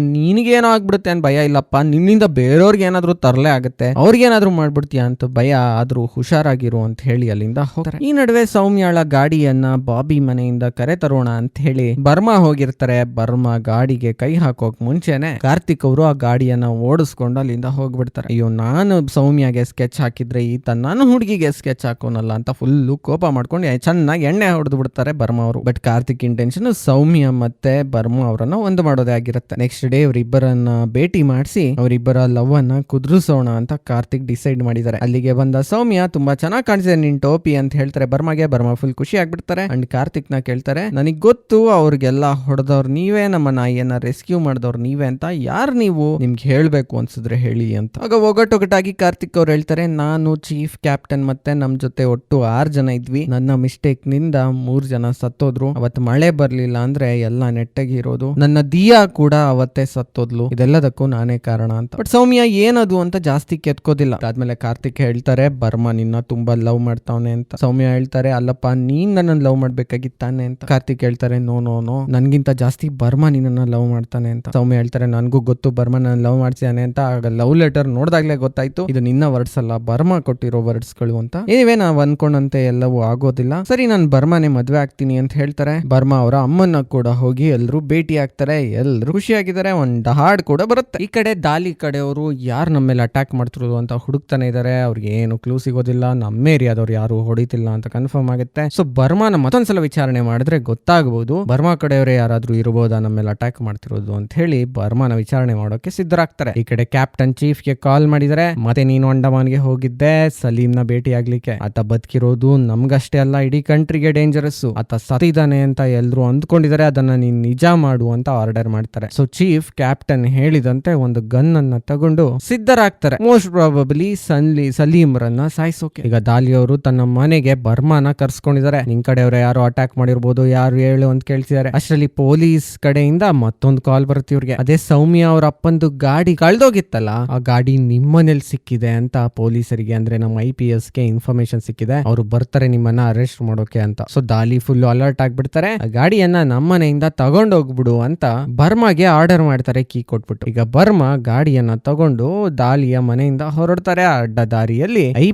ಏನೋ ಆಗ್ಬಿಡುತ್ತೆ ಅಂತ ಭಯ ಇಲ್ಲಪ್ಪ. ನಿನ್ನಿಂದ ಬೇರೆಯವ್ರಿಗೆ ಏನಾದರೂ ತರಲೆ ಆಗುತ್ತೆ. ಅವ್ರಿಗೇನಾದ್ರೂ ಮಾಡ್ಬಿಡ್ತೀಯ ಅಂತ ಭಯ ಆದ್ರೂ ಹುಷಾರಾಗಿರು ಅಂತ ಹೇಳಿ ಅಲ್ಲಿಂದ ಹೋಗ್ತಾರೆ. ಈ ನಡುವೆ ಸೌಮ್ಯಾಳ ಗಾಡಿಯನ್ನ ಬಾಬಿ ಮನೆಯಿಂದ ಕರೆ ತರೋಣ ಅಂತ ಹೇಳಿ ಬರ್ಮಾ ಹೋಗಿರ್ತಾರೆ. ಬರ್ಮಾ ಗಾಡಿಗೆ ಕೈ ಹಾಕೋಕ್ ಮುಂಚೆನೆ ಕಾರ್ತಿಕ್ ಅವರು ಆ ಗಾಡಿಯನ್ನ ಓಡಿಸ್ಕೊಂಡು ಅಲ್ಲಿಂದ ಹೋಗ್ಬಿಡ್ತಾರೆ. ಅಯ್ಯೋ, ನಾನು ಸೌಮ್ಯಗೆ ಸ್ಕೆಚ್ ಹಾಕಿದ್ರೆ ಈತ ನಾನು ಹುಡುಗಿಗೆ ಸ್ಕೆಚ್ ಹಾಕೋನಲ್ಲ ಅಂತ ಫುಲ್ಲು ಕೋಪ ಮಾಡ್ಕೊಂಡು ಚೆನ್ನಾಗಿ ಎಣ್ಣೆ ಹೊಡೆದು ಬಿಡ್ತಾರೆ ಬರ್ಮಾ ಅವರು. ಬಟ್ ಕಾರ್ತಿಕ್ ಇಂಟೆನ್ಷನ್ ಸೌಮ್ಯ ಮತ್ತೆ ಬರ್ಮಾ ಅವರನ್ನ ಒಂದು ಮಾಡೋದೇ ಆಗಿರುತ್ತೆ. ನೆಕ್ಸ್ಟ್ ಡೇ ಅವರಿಬ್ಬರನ್ನ ಭೇಟಿ ಮಾಡಿಸಿ, ಅವರಿಬ್ಬರ ಲವ್ ಅನ್ನ ಕುದುರಿಸೋಣ ಅಂತ ಕಾರ್ತಿಕ್ ಡಿಸೈಡ್ ಮಾಡಿದ್ದಾರೆ. ಅಲ್ಲಿಗೆ ಬಂದ ಸೌಮ್ಯ ತುಂಬಾ ಚೆನ್ನಾಗಿ ಕಾಣಿಸಿದೆ. ನಿನ್ ಟೋಪಿ ಅಂತ ಹೇಳ್ತಾರೆ. ಬರ್ಮಾಗೆ ಬರ್ಮಾ ಫುಲ್ ಖುಷಿ ಆಗ್ಬಿಡ್ತಾರೆ. ಅಂಡ್ ಕಾರ್ತಿಕ್ನ ಕೇಳ್ತಾರೆ, ನನಗ್ ಗೊತ್ತು, ಅವ್ರಿಗೆಲ್ಲ ಹೊಡೆದವ್ರು ನೀವೇ, ನಮ್ಮ ನಾಯಿಯನ್ನ ರೆಸ್ಕ್ಯೂ ಮಾಡಿದವ್ರು ನೀವೇ ಅಂತ ಯಾರು ನೀವು? ನಿಮ್ಗೆ ಹೇಳ್ಬೇಕು ಅನ್ಸಿದ್ರೆ ಹೇಳಿ ಅಂತ. ಆಗ ಒಗಟೊಗಟಾಗಿ ಕಾರ್ತಿಕ್ ಅವ್ರು ಹೇಳ್ತಾರೆ, ನಾನು ಚೀಫ್ ಕ್ಯಾಪ್ಟನ್ ಮತ್ತೆ ನಮ್ ಜೊತೆ ಒಟ್ಟು ಆರ್ ಜನ ಇದ್ವಿ. ನನ್ನ ಮಿಸ್ಟೇಕ್ನಿಂದ ಮೂರ್ ಜನ ಸತ್ತೋದ್ರು. ಅವತ್ತು ಮಳೆ ಬರ್ಲಿಲ್ಲ ಅಂದ್ರೆ ಎಲ್ಲ ನನ್ನ ದಿಯಾ ಕೂಡ ಅವತ್ತೇ ಸತ್ತೋದ್ಲು. ಇದೆಲ್ಲದಕ್ಕೂ ನಾನೇ ಕಾರಣ ಅಂತ. ಬಟ್ ಸೌಮ್ಯ ಏನದು ಅಂತ ಜಾಸ್ತಿ ಕೆತ್ಕೋದಿಲ್ಲ. ಅದಾದ್ಮೇಲೆ ಕಾರ್ತಿಕ್ ಹೇಳ್ತಾರೆ, ಬರ್ಮಾ, ನಿನ್ನ ತುಂಬಾ ಲವ್ ಮಾಡ್ತಾವನೆ ಅಂತ. ಸೌಮ್ಯ ಹೇಳ್ತಾರೆ, ಅಲ್ಲಪ್ಪ, ನೀನ್ ನನ್ನ ಲವ್ ಮಾಡ್ಬೇಕಾಗಿತ್ತಾನೆ ಅಂತ. ಕಾರ್ತಿಕ್ ಹೇಳ್ತಾರೆ, ನೋ ನೋ ನೋ. ನನ್ಗಿಂತ ಜಾಸ್ತಿ ಬರ್ಮಾ ನಿನ್ನ ಲವ್ ಮಾಡ್ತಾನೆ ಅಂತ. ಸೌಮ್ಯ ಹೇಳ್ತಾರೆ, ನನ್ಗೂ ಗೊತ್ತು, ಬರ್ಮಾ ನನ್ನ ಲವ್ ಮಾಡ್ತಿದ್ದಾನೆ ಅಂತ. ಆಗ ಲವ್ ಲೆಟರ್ ನೋಡ್ದಾಗ್ಲೇ ಗೊತ್ತಾಯ್ತು. ಇದು ನಿನ್ನ ವರ್ಡ್ಸ್ ಅಲ್ಲ, ಬರ್ಮಾ ಕೊಟ್ಟಿರೋ ವರ್ಡ್ಸ್ಗಳು ಅಂತ. ಏನಿವೆ ನಾವ್ ಅನ್ಕೊಂಡಂತೆ ಎಲ್ಲವೂ ಆಗೋದಿಲ್ಲ. ಸರಿ, ನಾನು ಬರ್ಮಾನೆ ಮದ್ವೆ ಆಗ್ತೀನಿ ಅಂತ ಹೇಳ್ತಾರೆ. ಬರ್ಮಾ ಅವರ ಅಮ್ಮನ್ನ ಕೂಡ ಹೋಗಿ ಎಲ್ಲರೂ ಭೇಟಿ ಭೇಟಿ ಆಗ್ತಾರೆ ಎಲ್ಲರೂ ಖುಷಿಯಾಗಿದ್ದಾರೆ, ಒಂದು ಹಾಡ್ ಕೂಡ ಬರುತ್ತೆ. ಈ ಕಡೆ ದಾಲಿ ಕಡೆಯವರು ಯಾರು ನಮ್ಮ ಮೇಲೆ ಅಟ್ಯಾಕ್ ಮಾಡ್ತಿರೋದು ಅಂತ ಹುಡುಕ್ತಾನೆ ಇದಾರೆ, ಅವ್ರಿಗೆ ಏನು ಕ್ಲೂ ಸಿಗೋದಿಲ್ಲ, ನಮ್ಮ ಏರಿಯಾದವ್ರು ಯಾರು ಹೊಡಿತಿಲ್ಲ ಅಂತ ಕನ್ಫರ್ಮ್ ಆಗುತ್ತೆ. ಸೊ ಬರ್ಮಾನ ಮತ್ತೊಂದ್ಸಲ ವಿಚಾರಣೆ ಮಾಡಿದ್ರೆ ಗೊತ್ತಾಗಬಹುದು ಬರ್ಮಾ ಕಡೆಯವರೇ ಯಾರಾದ್ರೂ ಇರಬಹುದಾ ನಮ್ಮ ಮೇಲೆ ಅಟ್ಯಾಕ್ ಮಾಡ್ತಿರೋದು ಅಂತ ಹೇಳಿ ಬರ್ಮಾನ ವಿಚಾರಣೆ ಮಾಡೋಕೆ ಸಿದ್ಧರಾಗ್ತಾರೆ. ಈ ಕಡೆ ಕ್ಯಾಪ್ಟನ್ ಚೀಫ್ಗೆ ಕಾಲ್ ಮಾಡಿದರೆ, ಮತ್ತೆ ನೀನು ಅಂಡಮಾನ್ಗೆ ಹೋಗಿದ್ದೆ ಸಲೀಂ ನ ಭೇಟಿ ಆಗ್ಲಿಕ್ಕೆ ಆತ ಬದುಕಿರೋದು ನಮ್ಗಷ್ಟೇ ಅಲ್ಲ, ಇಡೀ ಕಂಟ್ರಿಗೆ ಡೇಂಜರಸ್ ಆತ ಸತ್ತಿದ್ದಾನೆ ಅಂತ ಎಲ್ರು ಅಂದ್ಕೊಂಡಿದ್ದಾರೆ, ಅದನ್ನ ನೀನ್ ನಿಜ ಮಾಡು. ಅಂತ ಆರ್ಡರ್ ಮಾಡ್ತಾರೆ. ಸೊ ಚೀಫ್ ಕ್ಯಾಪ್ಟನ್ ಹೇಳಿದಂತೆ ಒಂದು ಗನ್ ಅನ್ನ ತಗೊಂಡು ಸಿದ್ಧರಾಗ್ತಾರೆ. Most probably ಸನ್ಲಿ, ಸಲೀಮ್ರನ್ನ ಸಾಯಿಸೋಕೆ. ಈಗ ದಾಲಿ ಅವರು ತನ್ನ ಮನೆಗೆ ಬರ್ಮಾನ ಕರ್ಸ್ಕೊಂಡಿದ್ದಾರೆ. ನಿಮ್ ಕಡೆಯವರು ಯಾರು ಅಟ್ಯಾಕ್ ಮಾಡಿರ್ಬೋದು, ಯಾರು ಹೇಳು ಅಂತ ಕೇಳ್ತಿದ್ದಾರೆ. ಅಷ್ಟರಲ್ಲಿ ಪೊಲೀಸ್ ಕಡೆಯಿಂದ ಮತ್ತೊಂದು ಕಾಲ್ ಬರುತ್ತೆ ಇವ್ರಿಗೆ. ಅದೇ ಸೌಮ್ಯ ಅವ್ರ ಅಪ್ಪಂದು ಗಾಡಿ ಕಳ್ದೋಗಿತ್ತಲ್ಲ, ಆ ಗಾಡಿ ನಿಮ್ಮನೇಲಿ ಸಿಕ್ಕಿದೆ ಅಂತ ಪೊಲೀಸರಿಗೆ, ಅಂದ್ರೆ ನಮ್ಮ ಐ ಪಿ ಎಸ್ಗೆ ಇನ್ಫಾರ್ಮೇಶನ್ ಸಿಕ್ಕಿದೆ. ಅವರು ಬರ್ತಾರೆ ನಿಮ್ಮನ್ನ ಅರೆಸ್ಟ್ ಮಾಡೋಕೆ ಅಂತ. ಸೊ ದಾಲಿ ಫುಲ್ ಅಲರ್ಟ್ ಆಗ್ಬಿಡ್ತಾರೆ. ಗಾಡಿಯನ್ನ ನಮ್ಮನೆಯಿಂದ ತಗೊಂಡೋಗ್ಬಿಡು ಅಂತ ಬರ್ಮಾಗೆ ಆರ್ಡರ್ ಮಾಡ್ತಾರೆ, ಕೀ ಕೊಟ್ಬಿಟ್ಟು. ಈಗ ಬರ್ಮಾ ಗಾಡಿಯನ್ನ ತಗೊಂಡು ದಾಲಿಯ ಮನೆಯಿಂದ ಹೊರಡ್ತಾರೆ. ಅಡ್ಡ ದಾರಿಯಲ್ಲಿ ಐ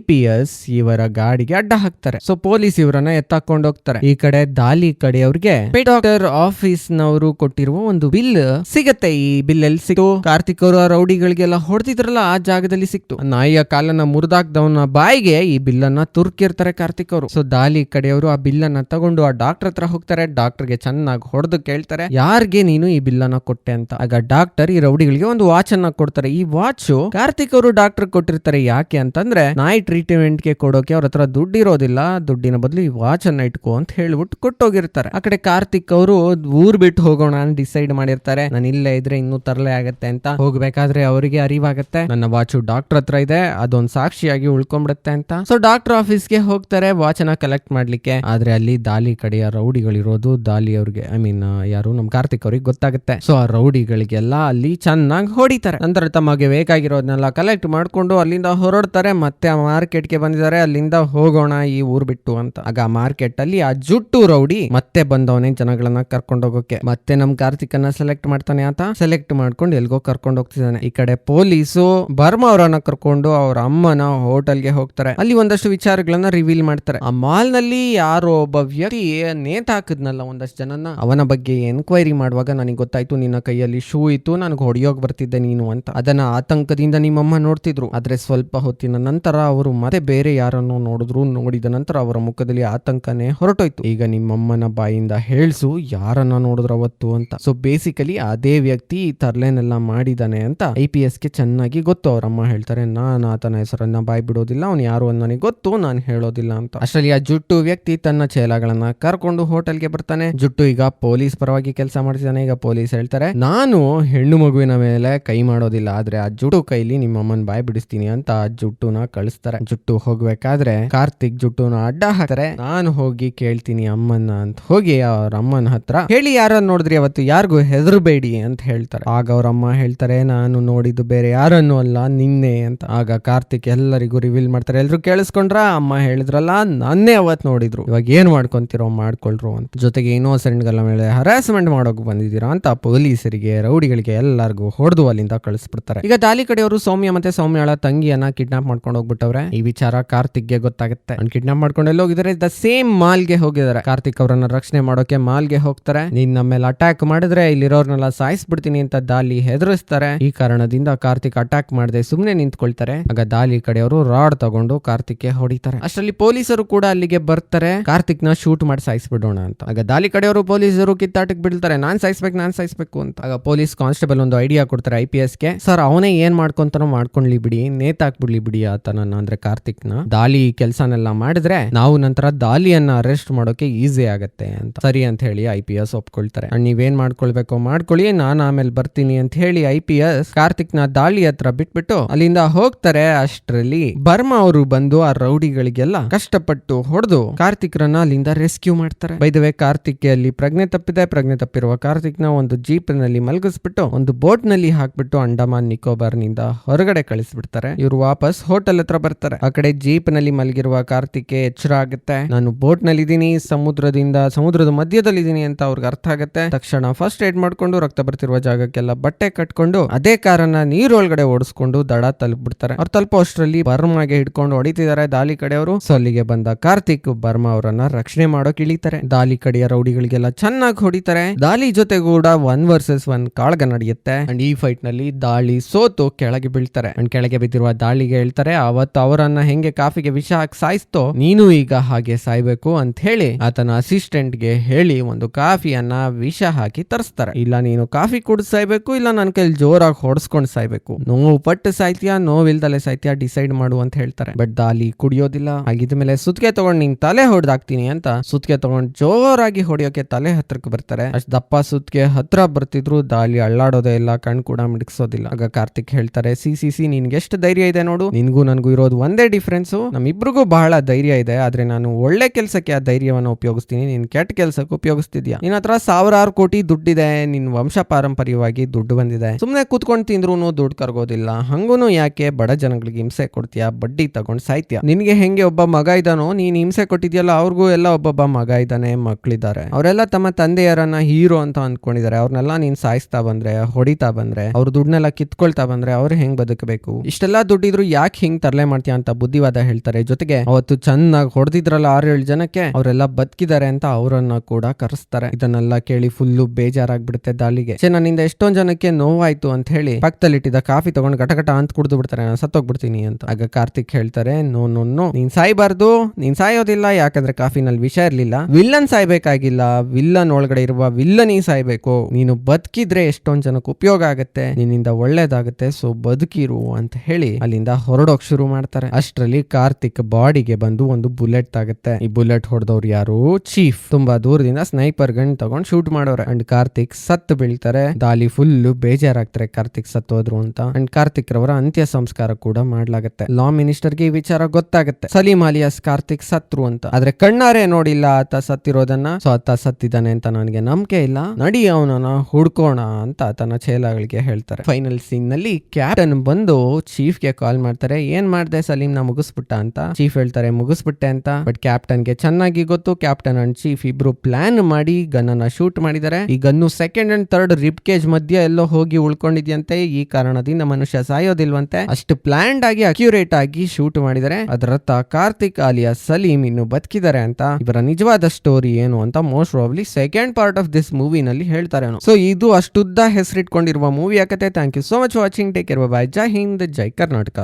ಇವರ ಗಾಡಿಗೆ ಅಡ್ಡ ಹಾಕ್ತಾರೆ. ಸೊ ಪೊಲೀಸ್ ಇವರನ್ನ ಎತ್ತಾಕೊಂಡು ಹೋಗ್ತಾರೆ. ಈ ಕಡೆ ದಾಲಿ ಕಡೆಯವ್ರಿಗೆ ಡಾಕ್ಟರ್ ಆಫೀಸ್ ನವರು ಕೊಟ್ಟಿರುವ ಒಂದು ಬಿಲ್ ಸಿಗತ್ತೆ. ಈ ಬಿಲ್ ಎಲ್ಲಿ ಸಿಕ್ತು. ಕಾರ್ತಿಕ್ ಅವರು ಆ ರೌಡಿಗಳಿಗೆಲ್ಲ ಹೊಡೆದಿದ್ರಲ್ಲ ಆ ಜಾಗದಲ್ಲಿ ಸಿಕ್ತು. ನಾಯಿಯ ಕಾಲನ್ನ ಮುರಿದಾಕ್ದವನ ಬಾಯಿಗೆ ಈ ಬಿಲ್ ಅನ್ನ ತುರ್ಕಿರ್ತಾರೆ ಕಾರ್ತಿಕ್ ಅವರು ಸೊ ದಾಲಿ ಕಡೆಯವರು ಆ ಬಿಲ್ ಅನ್ನ ತಗೊಂಡು ಆ ಡಾಕ್ಟರ್ ಹತ್ರ ಹೋಗ್ತಾರೆ. ಡಾಕ್ಟರ್ಗೆ ಚೆನ್ನಾಗಿ ಹೊಡೆದು ಕೇಳ್ತಾರೆ. ಯಾರಿಗೆ ನೀನು ಈ ಬಿಲ್ ಅನ್ನ ಕೊಟ್ಟೆ ಅಂತ? ಆಗ ಡಾಕ್ಟರ್ ಈ ರೌಡಿಗಳಿಗೆ ಒಂದು ವಾಚ್ ಅನ್ನ ಕೊಡ್ತಾರೆ. ಈ ವಾಚ್ ಕಾರ್ತಿಕ್ ಅವರು ಡಾಕ್ಟರ್ ಕೊಟ್ಟಿರ್ತಾರೆ ಯಾಕೆ ಅಂತಂದ್ರೆ ನಾಯಿ ಟ್ರೀಟ್ಮೆಂಟ್ಗೆ ಕೊಡೋಕೆ ಅವ್ರ ಹತ್ರ ದುಡ್ಡು ಇರೋದಿಲ್ಲ. ದುಡ್ಡಿನ ಬದಲು ಈ ವಾಚ್ ಅನ್ನ ಇಟ್ಕೋ ಅಂತ ಹೇಳ್ಬಿಟ್ಟು ಕೊಟ್ಟೋಗಿರ್ತಾರೆ. ಆ ಕಡೆ ಕಾರ್ತಿಕ್ ಅವರು ಊರ್ ಬಿಟ್ಟು ಹೋಗೋಣ ಅಂತ ಡಿಸೈಡ್ ಮಾಡಿರ್ತಾರೆ. ನಾನು ಇಲ್ಲೇ ಇದ್ರೆ ಇನ್ನೂ ತರಲೆ ಆಗತ್ತೆ ಅಂತ. ಹೋಗ್ಬೇಕಾದ್ರೆ ಅವರಿಗೆ ಅರಿವಾಗತ್ತೆ. ನನ್ನ ವಾಚು ಡಾಕ್ಟರ್ ಹತ್ರ ಇದೆ. ಅದೊಂದ್ ಸಾಕ್ಷಿಯಾಗಿ ಉಳ್ಕೊಂಡ್ಬಿಡುತ್ತೆ ಅಂತ. ಸೊ ಡಾಕ್ಟರ್ ಆಫೀಸ್ಗೆ ಹೋಗ್ತಾರೆ ವಾಚ್ ಅನ್ನ ಕಲೆಕ್ಟ್ ಮಾಡ್ಲಿಕ್ಕೆ. ಆದ್ರೆ ಅಲ್ಲಿ ದಾಲಿ ಕಡೆಯ ರೌಡಿಗಳಿರೋದು. ದಾಲಿ ಅವ್ರಿಗೆ ಐ ಮೀನ್ ಯಾರು? ನಮ್ ಕಾರ್ತಿಕ್ ಅವ್ರಿಗೆ ಗೊತ್ತಾಗುತ್ತೆ. ಸೊ ಆ ರೌಡಿಗಳಿಗೆಲ್ಲ ಅಲ್ಲಿ ಚೆನ್ನಾಗಿ ಹೊಡಿತಾರೆ. ನಂತರ ತಮಗೆ ಬೇಕಾಗಿರೋದನ್ನೆಲ್ಲ ಕಲೆಕ್ಟ್ ಮಾಡ್ಕೊಂಡು ಅಲ್ಲಿಂದ ಹೊರಡ್ತಾರೆ. ಮತ್ತೆ ಆ ಮಾರ್ಕೆಟ್ಗೆ ಬಂದಿದ್ದಾರೆ. ಅಲ್ಲಿಂದ ಹೋಗೋಣ ಈ ಊರ್ ಬಿಟ್ಟು ಅಂತ. ಆಗ ಮಾರ್ಕೆಟ್ ಅಲ್ಲಿ ಆ ಜುಟ್ಟು ರೌಡಿ ಮತ್ತೆ ಬಂದವನೇ ಜನಗಳನ್ನ ಕರ್ಕೊಂಡು ಹೋಗೋಕೆ. ಮತ್ತೆ ನಮ್ ಕಾರ್ತಿಕನ್ನ ಸೆಲೆಕ್ಟ್ ಮಾಡ್ತಾನೆ ಆತ. ಸೆಲೆಕ್ಟ್ ಮಾಡ್ಕೊಂಡು ಎಲ್ಗೋ ಕರ್ಕೊಂಡು ಹೋಗ್ತಿದ್ದಾನೆ. ಈ ಕಡೆ ಪೊಲೀಸು ಬರ್ಮಾ ಅವರನ್ನ ಕರ್ಕೊಂಡು ಅವ್ರ ಅಮ್ಮನ ಹೋಟೆಲ್ಗೆ ಹೋಗ್ತಾರೆ. ಅಲ್ಲಿ ಒಂದಷ್ಟು ವಿಚಾರಗಳನ್ನ ರಿವೀಲ್ ಮಾಡ್ತಾರೆ. ಆ ಮಾಲ್ನಲ್ಲಿ ಯಾರೋ ಒಬ್ಬ ವ್ಯಕ್ತಿ ನೇತ ಹಾಕಿದ್ನಲ್ಲ ಒಂದಷ್ಟು ಜನನ ಅವನ ಬಗ್ಗೆ ಎನ್ಕ್ವೈರಿ ಮಾಡುವಾಗ ನನಗೆ ಗೊತ್ತಾಯ್ತು, ನಿನ್ನ ಕೈಯಲ್ಲಿ ಶೂ ಇತ್ತು, ನನಗೆ ಹೊಡಿಯೋಕ್ ಬರ್ತಿದ್ದೆ ನೀನು ಅಂತ. ಅದನ್ನ ಆತಂಕದಿಂದ ನಿಮ್ಮಮ್ಮ ನೋಡ್ತಿದ್ರು. ಆದ್ರೆ ಸ್ವಲ್ಪ ಹೊತ್ತಿನ ನಂತರ ಅವರು ಮತ್ತೆ ಬೇರೆ ಯಾರನ್ನೋ ನೋಡಿದ್ರು, ನೋಡಿದ ನಂತರ ಅವರ ಮುಖದಲ್ಲಿ ಆತಂಕನೇ ಹೊರಟೋಯ್ತು. ಈಗ ನಿಮ್ಮಮ್ಮನ ಬಾಯಿಂದ ಹೇಳ್ಸು ಯಾರನ್ನ ನೋಡಿದ್ರು ಅವತ್ತು ಅಂತ. ಸೊ ಬೇಸಿಕಲಿ ಅದೇ ವ್ಯಕ್ತಿ ಈ ತರ್ಲೆನೆಲ್ಲ ಮಾಡಿದಾನೆ ಅಂತ ಐ ಪಿ ಎಸ್ಗೆ ಚೆನ್ನಾಗಿ ಗೊತ್ತು. ಅವರಮ್ಮ ಹೇಳ್ತಾರೆ, ನಾನು ಆತನ ಹೆಸರನ್ನ ಬಾಯ್ ಬಿಡೋದಿಲ್ಲ. ಅವ್ನು ಯಾರು ನನಗೆ ಗೊತ್ತು. ನಾನು ಹೇಳೋದಿಲ್ಲ ಅಂತ. ಅಷ್ಟರಲ್ಲಿ ಆ ಜುಟ್ಟು ವ್ಯಕ್ತಿ ತನ್ನ ಚೇಲಗಳನ್ನ ಕರ್ಕೊಂಡು ಹೋಟೆಲ್ಗೆ ಬರ್ತಾನೆ. ಜುಟ್ಟು ಈಗ ಪೊಲೀಸ್ ಪರವಾಗಿ ಕೆಲಸ ಮಾಡ್ತಿದ್ದಾನೆ, ಈಗ ಪೊಲೀಸ್ ಹೇಳ್ತಾರೆ. ನಾನು ಹೆಣ್ಣು ಮಗುವಿನ ಮೇಲೆ ಕೈ ಮಾಡೋದಿಲ್ಲ, ಆದ್ರೆ ಆ ಜುಟ್ಟು ಕೈಲಿ ನಿಮ್ಮ ಅಮ್ಮನ್ ಬಾಯ್ ಬಿಡಿಸ್ತೀನಿ ಅಂತ ಆ ಜುಟ್ಟುನ ಕಳಿಸ್ತಾರೆ. ಜುಟ್ಟು ಹೋಗ್ಬೇಕಾದ್ರೆ ಕಾರ್ತಿಕ್ ಜುಟ್ಟುನ ಅಡ್ಡ ಹಾಕ್ತಾರೆ. ನಾನು ಹೋಗಿ ಕೇಳ್ತೀನಿ ಅಮ್ಮನ್ನ ಅಂತ ಹೋಗಿ ಅವ್ರ ಅಮ್ಮನ ಹತ್ರ. ಹೇಳಿ ಯಾರನ್ನ ನೋಡಿದ್ರಿ ಅವತ್ತು? ಯಾರಿಗೂ ಹೆದರ್ಬೇಡಿ ಅಂತ ಹೇಳ್ತಾರೆ. ಆಗ ಅವ್ರ ಅಮ್ಮ ಹೇಳ್ತಾರೆ, ನಾನು ನೋಡಿದ್ದು ಬೇರೆ ಯಾರನ್ನು ಅಲ್ಲ, ನಿನ್ನೆ ಅಂತ. ಆಗ ಕಾರ್ತಿಕ್ ಎಲ್ಲರಿಗೂ ರಿವೀಲ್ ಮಾಡ್ತಾರೆ. ಎಲ್ರು ಕೇಳಿಸ್ಕೊಂಡ್ರ? ಅಮ್ಮ ಹೇಳಿದ್ರಲ್ಲ, ನನ್ನೇ ಅವತ್ ನೋಡಿದ್ರು. ಇವಾಗ ಏನ್ ಮಾಡ್ಕೊಂತಿರೋ ಮಾಡ್ಕೊಳ್ರು ಅಂತ. ಜೊತೆಗೆ ಇನ್ನೋಸೆಂಟ್ ಮೇಲೆ ಹರಾಸ್ಮೆಂಟ್ ಮಾಡೋಕ್ ಬಂದಿದ್ದೀರಾ ಅಂತ ಪೊಲೀಸರಿಗೆ, ರೌಡಿಗಳಿಗೆ ಎಲ್ಲರಿಗೂ ಹೊಡೆದು ಅಲ್ಲಿಂದ ಕಳಿಸ್ಬಿಡ್ತಾರೆ. ಈಗ ದಾಲಿ ಕಡೆಯವರು ಸೌಮ್ಯ ಮತ್ತೆ ಸೌಮ್ಯಳ ತಂಗಿಯನ್ನ ಕಿಡ್ನಾಪ್ ಮಾಡ್ಕೊಂಡು ಹೋಗ್ಬಿಟ್ಟವ್ರೆ. ಈ ವಿಚಾರ ಕಾರ್ತಿಕ್ಗೆ ಗೊತ್ತಾಗುತ್ತೆ. ಅವ್ನು ಕಿಡ್ನಾಪ್ ಮಾಡ್ಕೊಂಡು ಎಲ್ಲ ಹೋಗಿದ್ದಾರೆ? ದ ಸೇಮ್ ಮಾಲ್ಗೆ ಹೋಗಿದ್ದಾರೆ. ಕಾರ್ತಿಕ್ ಅವರನ್ನ ರಕ್ಷಣೆ ಮಾಡೋಕೆ ಮಾಲ್ಗೆ ಹೋಗ್ತಾರೆ. ನೀನ್ ನಮ್ಮ ಮೇಲೆ ಅಟ್ಯಾಕ್ ಮಾಡಿದ್ರೆ ಇಲ್ಲಿರೋರ್ನೆಲ್ಲ ಸಾಯಿಸ್ಬಿಡ್ತೀನಿ ಅಂತ ದಾಲಿ ಹೆದರಿಸ್ತಾರೆ. ಈ ಕಾರಣದಿಂದ ಕಾರ್ತಿಕ್ ಅಟ್ಯಾಕ್ ಮಾಡದೆ ಸುಮ್ನೆ ನಿಂತ್ಕೊಳ್ತಾರೆ. ಆಗ ದಾಲಿ ಕಡೆಯವರು ರಾಡ್ ತಗೊಂಡು ಕಾರ್ತಿಕ್ಗೆ ಹೊಡಿತಾರೆ. ಅಷ್ಟರಲ್ಲಿ ಪೊಲೀಸರು ಕೂಡ ಅಲ್ಲಿಗೆ ಬರ್ತಾರೆ. ಕಾರ್ತಿಕ್ನ ಶೂಟ್ ಮಾಡಿ ಸಾಯಿಸ್ಬಿಡೋಣ ಅಂತ. ಆಗ ದಾಲಿ ಕಡೆಯವರು ಪೊಲೀಸರು ಕಿತ್ತಾಟಕ್ ಬಿಡ್ತಾರೆ ನಾನ್ ಸಾಯಿಸ್ಬೇಕು ನಾನ್ ಸಾಯಿಸ್ಬೇಕು ಅಂತ. ಆಗ ಪೊಲೀಸ್ ಕಾನ್ಸ್ಟೇಬಲ್ ಒಂದು ಐಡಿಯಾ ಕೊಡ್ತಾರೆ ಐ ಪಿ ಎಸ್ಗೆ. ಸರ್ ಅವನೇ ಏನ್ ಮಾಡ್ಕೊಂತಾನೋ ಮಾಡ್ಕೊಂಡ್ಲಿ ಬಿಡಿ ನೇತಾಕ್ಬಿಡ್ಲಿ ಬಿಡಿ ಆತನನ್ನ, ಅಂದ್ರೆ ಕಾರ್ತಿಕ್ನ ದಾಲಿ ಕೆಲಸನೆಲ್ಲ ಮಾಡಿದ್ರೆ ನಾವು ನಂತರ ದಾಲಿಯನ್ನ ಅರೆಸ್ಟ್ ಮಾಡೋಕೆ ಈಸಿ ಆಗತ್ತೆ ಅಂತ. ಸರಿ ಅಂತ ಹೇಳಿ ಐ ಪಿ ಎಸ್ ಒಪ್ಕೊಳ್ತಾರೆ. ನೀವೇನ್ ಮಾಡ್ಕೊಳ್ಬೇಕು ಮಾಡ್ಕೊಳ್ಳಿ, ನಾನ್ ಆಮೇಲೆ ಬರ್ತೀನಿ ಅಂತ ಹೇಳಿ ಐ ಪಿ ಎಸ್ ಕಾರ್ತಿಕ್ನ ದಾಳಿ ಹತ್ರ ಬಿಟ್ಬಿಟ್ಟು ಅಲ್ಲಿಂದ ಹೋಗ್ತಾರೆ. ಅಷ್ಟರಲ್ಲಿ ಬರ್ಮಾ ಅವರು ಬಂದು ಆ ರೌಡಿಗಳಿಗೆಲ್ಲ ಕಷ್ಟಪಟ್ಟು ಹೊಡೆದು ಕಾರ್ತಿಕ್ರನ್ನ ಅಲ್ಲಿಂದ ರೆಸ್ಕ್ಯೂ ಮಾಡ್ತಾರೆ. ಬೈದವೆ ಕಾರ್ತಿಕ್ ಅಲ್ಲಿ ಪ್ರಜ್ಞೆ ತಪ್ಪಿದೆ, ಪ್ರಜ್ಞೆ ತಪ್ಪಿರುವ ಕಾರ್ತಿಕ್ ಕಾರ್ತಿಕ್ನ ಒಂದು ಜೀಪ್ನಲ್ಲಿ ಮಲಗಿಸ್ಬಿಟ್ಟು ಒಂದು ಬೋಟ್ನಲ್ಲಿ ಹಾಕ್ಬಿಟ್ಟು ಅಂಡಮಾನ್ ನಿಕೋಬಾರ್ನಿಂದ ಹೊರಗಡೆ ಕಳಿಸ್ಬಿಡ್ತಾರೆ. ಇವರು ವಾಪಸ್ ಹೋಟೆಲ್ ಹತ್ರ ಬರ್ತಾರೆ. ಆ ಕಡೆ ಜೀಪ್ನಲ್ಲಿ ಮಲಗಿರುವ ಕಾರ್ತಿಕ್ಗೆ ಎಚ್ಚರ ಆಗುತ್ತೆ. ನಾನು ಬೋಟ್ನಲ್ಲಿ ಇದೀನಿ ಸಮುದ್ರದಿಂದ, ಸಮುದ್ರದ ಮಧ್ಯದಲ್ಲಿ ಇದೀನಿ ಅಂತ ಅವ್ರಿಗೆ ಅರ್ಥ ಆಗುತ್ತೆ. ತಕ್ಷಣ ಫಸ್ಟ್ ಏಡ್ ಮಾಡ್ಕೊಂಡು ರಕ್ತ ಬರ್ತಿರುವ ಜಾಗಕ್ಕೆಲ್ಲ ಬಟ್ಟೆ ಕಟ್ಕೊಂಡು ಅದೇ ಕಾರನ್ನ ನೀರೊಳಗಡೆ ಓಡಿಸ್ಕೊಂಡು ದಡ ತಲುಪ್ಬಿಡ್ತಾರೆ. ಅವ್ರು ತಲುಪೋ ಅಷ್ಟರಲ್ಲಿ ಬರ್ಮಾಗೆ ಹಿಡ್ಕೊಂಡು ಹೊಡಿತಿದ್ದಾರೆ ದಾಲಿ ಕಡೆಯವರು. ಸೊ ಅಲ್ಲಿಗೆ ಬಂದ ಕಾರ್ತಿಕ್ ಬರ್ಮಾ ಅವರನ್ನ ರಕ್ಷಣೆ ಮಾಡೋಕ್ ಇಳಿತಾರೆ. ದಾಲಿ ಕಡೆಯ ರೌಡಿಗಳಿಗೆಲ್ಲ ಚೆನ್ನಾಗಿ ಹೊಡಿತಾರೆ. ದಾಲಿ ದಾಲಿ ಜೊತೆ ಕೂಡ ಒನ್ ವರ್ಸಸ್ ಒನ್ ಕಾಳಗ ನಡೆಯುತ್ತೆ. ಅಂಡ್ ಈ ಫೈಟ್ನಲ್ಲಿ ದಾಳಿ ಸೋತು ಕೆಳಗೆ ಬೀಳ್ತಾರೆ. ಅಂಡ್ ಕೆಳಗೆ ಬಿದ್ದಿರುವ ದಾಳಿಗೆ ಹೇಳ್ತಾರೆ, ಅವತ್ತು ಅವರನ್ನ ಹೆಂಗೆ ಕಾಫಿಗೆ ವಿಷ ಹಾಕಿ ಸಾಯಿಸ್ತೋ? ನೀನು ಈಗ ಹಾಗೆ ಸಾಯ್ಬೇಕು ಅಂತ ಹೇಳಿ ಆತನ ಅಸಿಸ್ಟೆಂಟ್ಗೆ ಹೇಳಿ ಒಂದು ಕಾಫಿಯನ್ನ ವಿಷ ಹಾಕಿ ತರಿಸ್ತಾರೆ. ಇಲ್ಲ, ನೀನು ಕಾಫಿ ಕುಡಿದು ಸಾಯ್ಬೇಕು, ಇಲ್ಲ ನನ್ನ ಕೈಲಿ ಜೋರಾಗಿ ಹೊಡ್ಸ್ಕೊಂಡು ಸಾಯ್ಬೇಕು. ನೋವು ಪಟ್ಟು ಸಾಯ್ತೀಯಾ, ನೋವಿಲ್ದಲೆ ಸಾಯ್ತೀಯಾ ಡಿಸೈಡ್ ಮಾಡು ಅಂತ ಹೇಳ್ತಾರೆ. ಬಟ್ ದಾಲಿ ಕುಡಿಯೋದಿಲ್ಲ. ಹಾಗಿದ್ಮೇಲೆ ಸುತ್ತಿಗೆ ತಗೊಂಡ್ ನಿನ್ ತಲೆ ಹೊಡೆದಾಕ್ತೀನಿ ಅಂತ ಸುತ್ತಿಗೆ ತಗೊಂಡ್ ಜೋರಾಗಿ ಹೊಡಿಯೋಕೆ ತಲೆ ಹತ್ರಕ್ಕೆ ಬರ್ತಾರೆ. ಅಷ್ಟು ದಪ್ಪ ಸುತ್ತಿಗೆ ಹತ್ರ ಬರ್ತಿದ್ರು, ದಾಲಿ ಅಳ್ಳಾಡೋದೇ ಇಲ್ಲ, ಕಣ್ ಕೂಡ ಮಿಡಿಸೋದಿಲ್ಲ ಆಗ ಕಾರ್ತಿಕ್ ಹೇಳ್ತಾರೆ, ಸಿ ಸಿ ಸಿ, ನಿನ್ಗೆ ಎಷ್ಟು ಧೈರ್ಯ ಇದೆ ನೋಡು. ನಿನ್ಗೂ ನನ್ಗೂ ಇರೋದು ಒಂದೇ ಡಿಫ್ರೆನ್ಸ್ ನಮ್ಮಿಬ್ರಿಗೂ ಬಹಳ ಧೈರ್ಯ ಇದೆ, ಆದ್ರೆ ನಾನು ಒಳ್ಳೆ ಕೆಲಸಕ್ಕೆ ಆ ಧೈರ್ಯವನ್ನು ಉಪಯೋಗಿಸ್ತೀನಿ. ನೀನ್ ಕೆಟ್ಟ ಕೆಲಸಕ್ಕೆ ಉಪಯೋಗಿಸ್ತಿದ್ಯಾ? ನಿನ್ನ ಹತ್ರ ಸಾವಿರಾರು ಕೋಟಿ ದುಡ್ಡಿದೆ, ನಿನ್ ವಂಶ ಪಾರಂಪರ್ಯವಾಗಿ ದುಡ್ಡು ಬಂದಿದೆ. ಸುಮ್ನೆ ಕೂತ್ಕೊಂಡು ತಿಂದ್ರು ದುಡ್ಡು ಕರ್ಗೋದಿಲ್ಲ. ಹಂಗೂನು ಯಾಕೆ ಬಡ ಜನಗಳಿಗೆ ಹಿಂಸೆ ಕೊಡ್ತೀಯಾ? ಬಡ್ಡಿ ತಗೊಂಡ್ ಸಾಯ್ತೀಯ? ನಿನ್ಗೆ ಹೆಂಗೆ ಒಬ್ಬ ಮಗ ಇದ್ದಾನೋ, ನೀನ್ ಹಿಂಸೆ ಕೊಟ್ಟಿದ್ಯಲ್ಲ, ಅವ್ರಿಗೂ ಎಲ್ಲ ಒಬ್ಬೊಬ್ಬ ಮಗ ಇದ್ದಾನೆ, ಮಕ್ಳಿದ್ದಾರೆ. ಅವರೆಲ್ಲ ತಮ್ಮ ತಂದೆಯರನ್ನ, ಹೀರೋ ಅಂತ ಅಂದ್ಕೊಂಡಿದ್ದಾರೆ ಅವ್ರನ್ನೆಲ್ಲ ನೀನ್ ಸಾಯಿಸ್ತಾ ಬಂದ್ರೆ, ಹೊಡಿತಾ ಬಂದ್ರೆ, ಅವ್ರ ದುಡ್ಡನ್ನೆಲ್ಲ ಕಿತ್ಕೊಳ್ತಾ ಬಂದ್ರೆ ಅವ್ರು ಹೆಂಗ್ ಬದುಕಬೇಕು? ಇಷ್ಟೆಲ್ಲ ದುಡ್ಡಿದ್ರು ಯಾಕೆ ಹಿಂಗ್ ತರಲೆ ಮಾಡ್ತೀಯ ಅಂತ ಬುದ್ಧಿವಾದ ಹೇಳ್ತಾರೆ. ಜೊತೆಗೆ ಅವತ್ತು ಚೆನ್ನಾಗಿ ಹೊಡೆದಿದ್ರಲ್ಲ ಆರು ಏಳು ಜನಕ್ಕೆ ಅವರೆಲ್ಲ ಬದುಕಿದ್ದಾರೆ ಅಂತ ಅವರನ್ನ ಕೂಡ ಕರೆಸ್ತಾರೆ. ಇದನ್ನೆಲ್ಲ ಕೇಳಿ ಫುಲ್ಲು ಬೇಜಾರಾಗ್ಬಿಡುತ್ತೆ ದಾಳಿಗೆ. ಸೇ ನನ್ನಿಂದ ಎಷ್ಟೊಂದ್ ಜನಕ್ಕೆ ನೋವಾಯ್ತು ಅಂತ ಹೇಳಿ ಪಕ್ಕದಲ್ಲಿಟ್ಟಿದ್ದ ಕಾಫಿ ತಗೊಂಡು ಗಟಗಟ ಅಂತ ಕುಡಿದು ಬಿಡ್ತಾರೆ ನಾನು ಸತ್ತೋಗ್ಬಿಡ್ತೀನಿ ಅಂತ. ಆಗ ಕಾರ್ತಿಕ್ ಹೇಳ್ತಾರೆ, ನೋ ನೋ ನೋ. ನೀನ್ ಸಾಯ್ಬಾರ್ದು. ನೀನ್ ಸಾಯೋದಿಲ್ಲ. ಯಾಕಂದ್ರೆ ಕಾಫಿನಲ್ಲಿ ವಿಷ ಇರ್ಲಿಲ್ಲ. ವಿಲ್ಲನ್ ಸಾಯ್ಬೇಕಾಗಿಲ್ಲ. ವಿಲ್ಲನ್ ಒಳಗಡೆ ಇರುವ ವಿಲ್ಲನ್ ಸಾಯ್ಬೇಕು. ನೀನು ಬದುಕಿದ್ರೆ ಎಷ್ಟೊಂದ್ ಜನಕ್ಕೆ ಉಪಯೋಗ ಆಗುತ್ತೆ. ನಿನ್ನಿಂದ ಒಳ್ಳೇದಾಗುತ್ತೆ, ಸೊ ಬದುಕಿರು ಅಂತ ಹೇಳಿ ಅಲ್ಲಿಂದ ಹೊರಡೋಕ್ ಶುರು ಮಾಡ್ತಾರೆ. ಅಷ್ಟರಲ್ಲಿ ಕಾರ್ತಿಕ್ ಬಾಡಿಗೆ ಬಂದು ಒಂದು ಬುಲೆಟ್ ತಾಗುತ್ತೆ. ಈ ಬುಲೆಟ್ ಹೊಡೆದವ್ರು ಯಾರು? ಚೀಫ್. ತುಂಬಾ ದೂರದಿಂದ ಸ್ನೈಪರ್ ಗನ್ ತಗೊಂಡ್ ಶೂಟ್ ಮಾಡೋರೆ. ಅಂಡ್ ಕಾರ್ತಿಕ್ ಸತ್ತು ಬೀಳ್ತಾರೆ. ದಾಲಿ ಫುಲ್ ಬೇಜಾರಾಗ್ತಾರೆ ಕಾರ್ತಿಕ್ ಸತ್ತೋದ್ರು ಅಂತ. ಅಂಡ್ ಕಾರ್ತಿಕ್ ರವರ ಅಂತ್ಯ ಸಂಸ್ಕಾರ ಕೂಡ ಮಾಡ್ಲಾಗತ್ತೆ. ಲಾ ಮಿನಿಸ್ಟರ್ಗೆ ಈ ವಿಚಾರ ಗೊತ್ತಾಗುತ್ತೆ. ಸಲೀಮ್ ಅಲಿಯಾಸ್ ಕಾರ್ತಿಕ್ ಸತ್ರು ಅಂತ. ಆದ್ರೆ ಕಣ್ಣಾರೆ ನೋಡಿಲ್ಲ ಆತ ಸತ್ತಿರೋದನ್ನ. ಸೊ ಆತ ಸತ್ತಿದ್ದಾನೆ ಅಂತ ನನಗೆ ನಂಬಿಕೆ ಇಲ್ಲ. ನಡಿ ಅವನನ್ನ ಹುಡ್ಕೋಣ ಅಂತ ತನ್ನ ಚೇಲಾಗಳಿಗೆ ಹೇಳ್ತಾರೆ. ಫೈನಲ್ ಸೀನ್ನಲ್ಲಿ ಕ್ಯಾಪ್ಟನ್ ಬಂದು ಚೀಫ್ಗೆ ಕಾಲ್ ಮಾಡ್ತಾರೆ, ಏನ್ ಮಾಡ್ದೆ ಸಲೀಂ ನಾ ಮುಗಿಸ್ಬಿಟ್ಟ ಅಂತ? ಚೀಫ್ ಹೇಳ್ತಾರೆ, ಮುಗಿಸ್ಬಿಟ್ಟೆ ಅಂತ. ಬಟ್ ಕ್ಯಾಪ್ಟನ್ಗೆ ಚೆನ್ನಾಗಿ ಗೊತ್ತು ಕ್ಯಾಪ್ಟನ್ ಅಂಡ್ ಚೀಫ್ ಇಬ್ರು ಪ್ಲಾನ್ ಮಾಡಿ ಗನ್ ಅನ್ನ ಶೂಟ್ ಮಾಡಿದ್ದಾರೆ. ಈ gun second and third rib cage ಮಧ್ಯೆ ಎಲ್ಲೋ ಹೋಗಿ ಉಳ್ಕೊಂಡಿದ್ಯಂತೆ, ಈ ಕಾರಣದಿಂದ ಮನುಷ್ಯ ಸಾಯೋದಿಲ್ವಂತೆ. ಅಷ್ಟು ಪ್ಲಾನ್ಡ್ ಆಗಿ ಅಕ್ಯುರೇಟ್ ಆಗಿ ಶೂಟ್ ಮಾಡಿದರೆ, ಅದರತ್ತ ಕಾರ್ತಿಕ್ ಆಲಿಯಾ ಸಲೀಂ ಇನ್ನು ಬದುಕಿದ್ದಾರೆ ಅಂತ. ಇವರ ನಿಜವಾದ ಸ್ಟೋರಿ ಏನು ಅಂತ most probably second part of this movie ಹೇಳ್ತಾರೆ ಅವನು. ಸೊ ಇದು ಅಷ್ಟುದ್ದ ಹೆಸರಿಟ್ಕೊಂಡಿರುವ movie ಯಾಕತೆ thank you so much watching take ಇರುವ ಬಾಯ್ ಜೈ ಹಿಂದ್, ಜೈ ಕರ್ನಾಟಕ.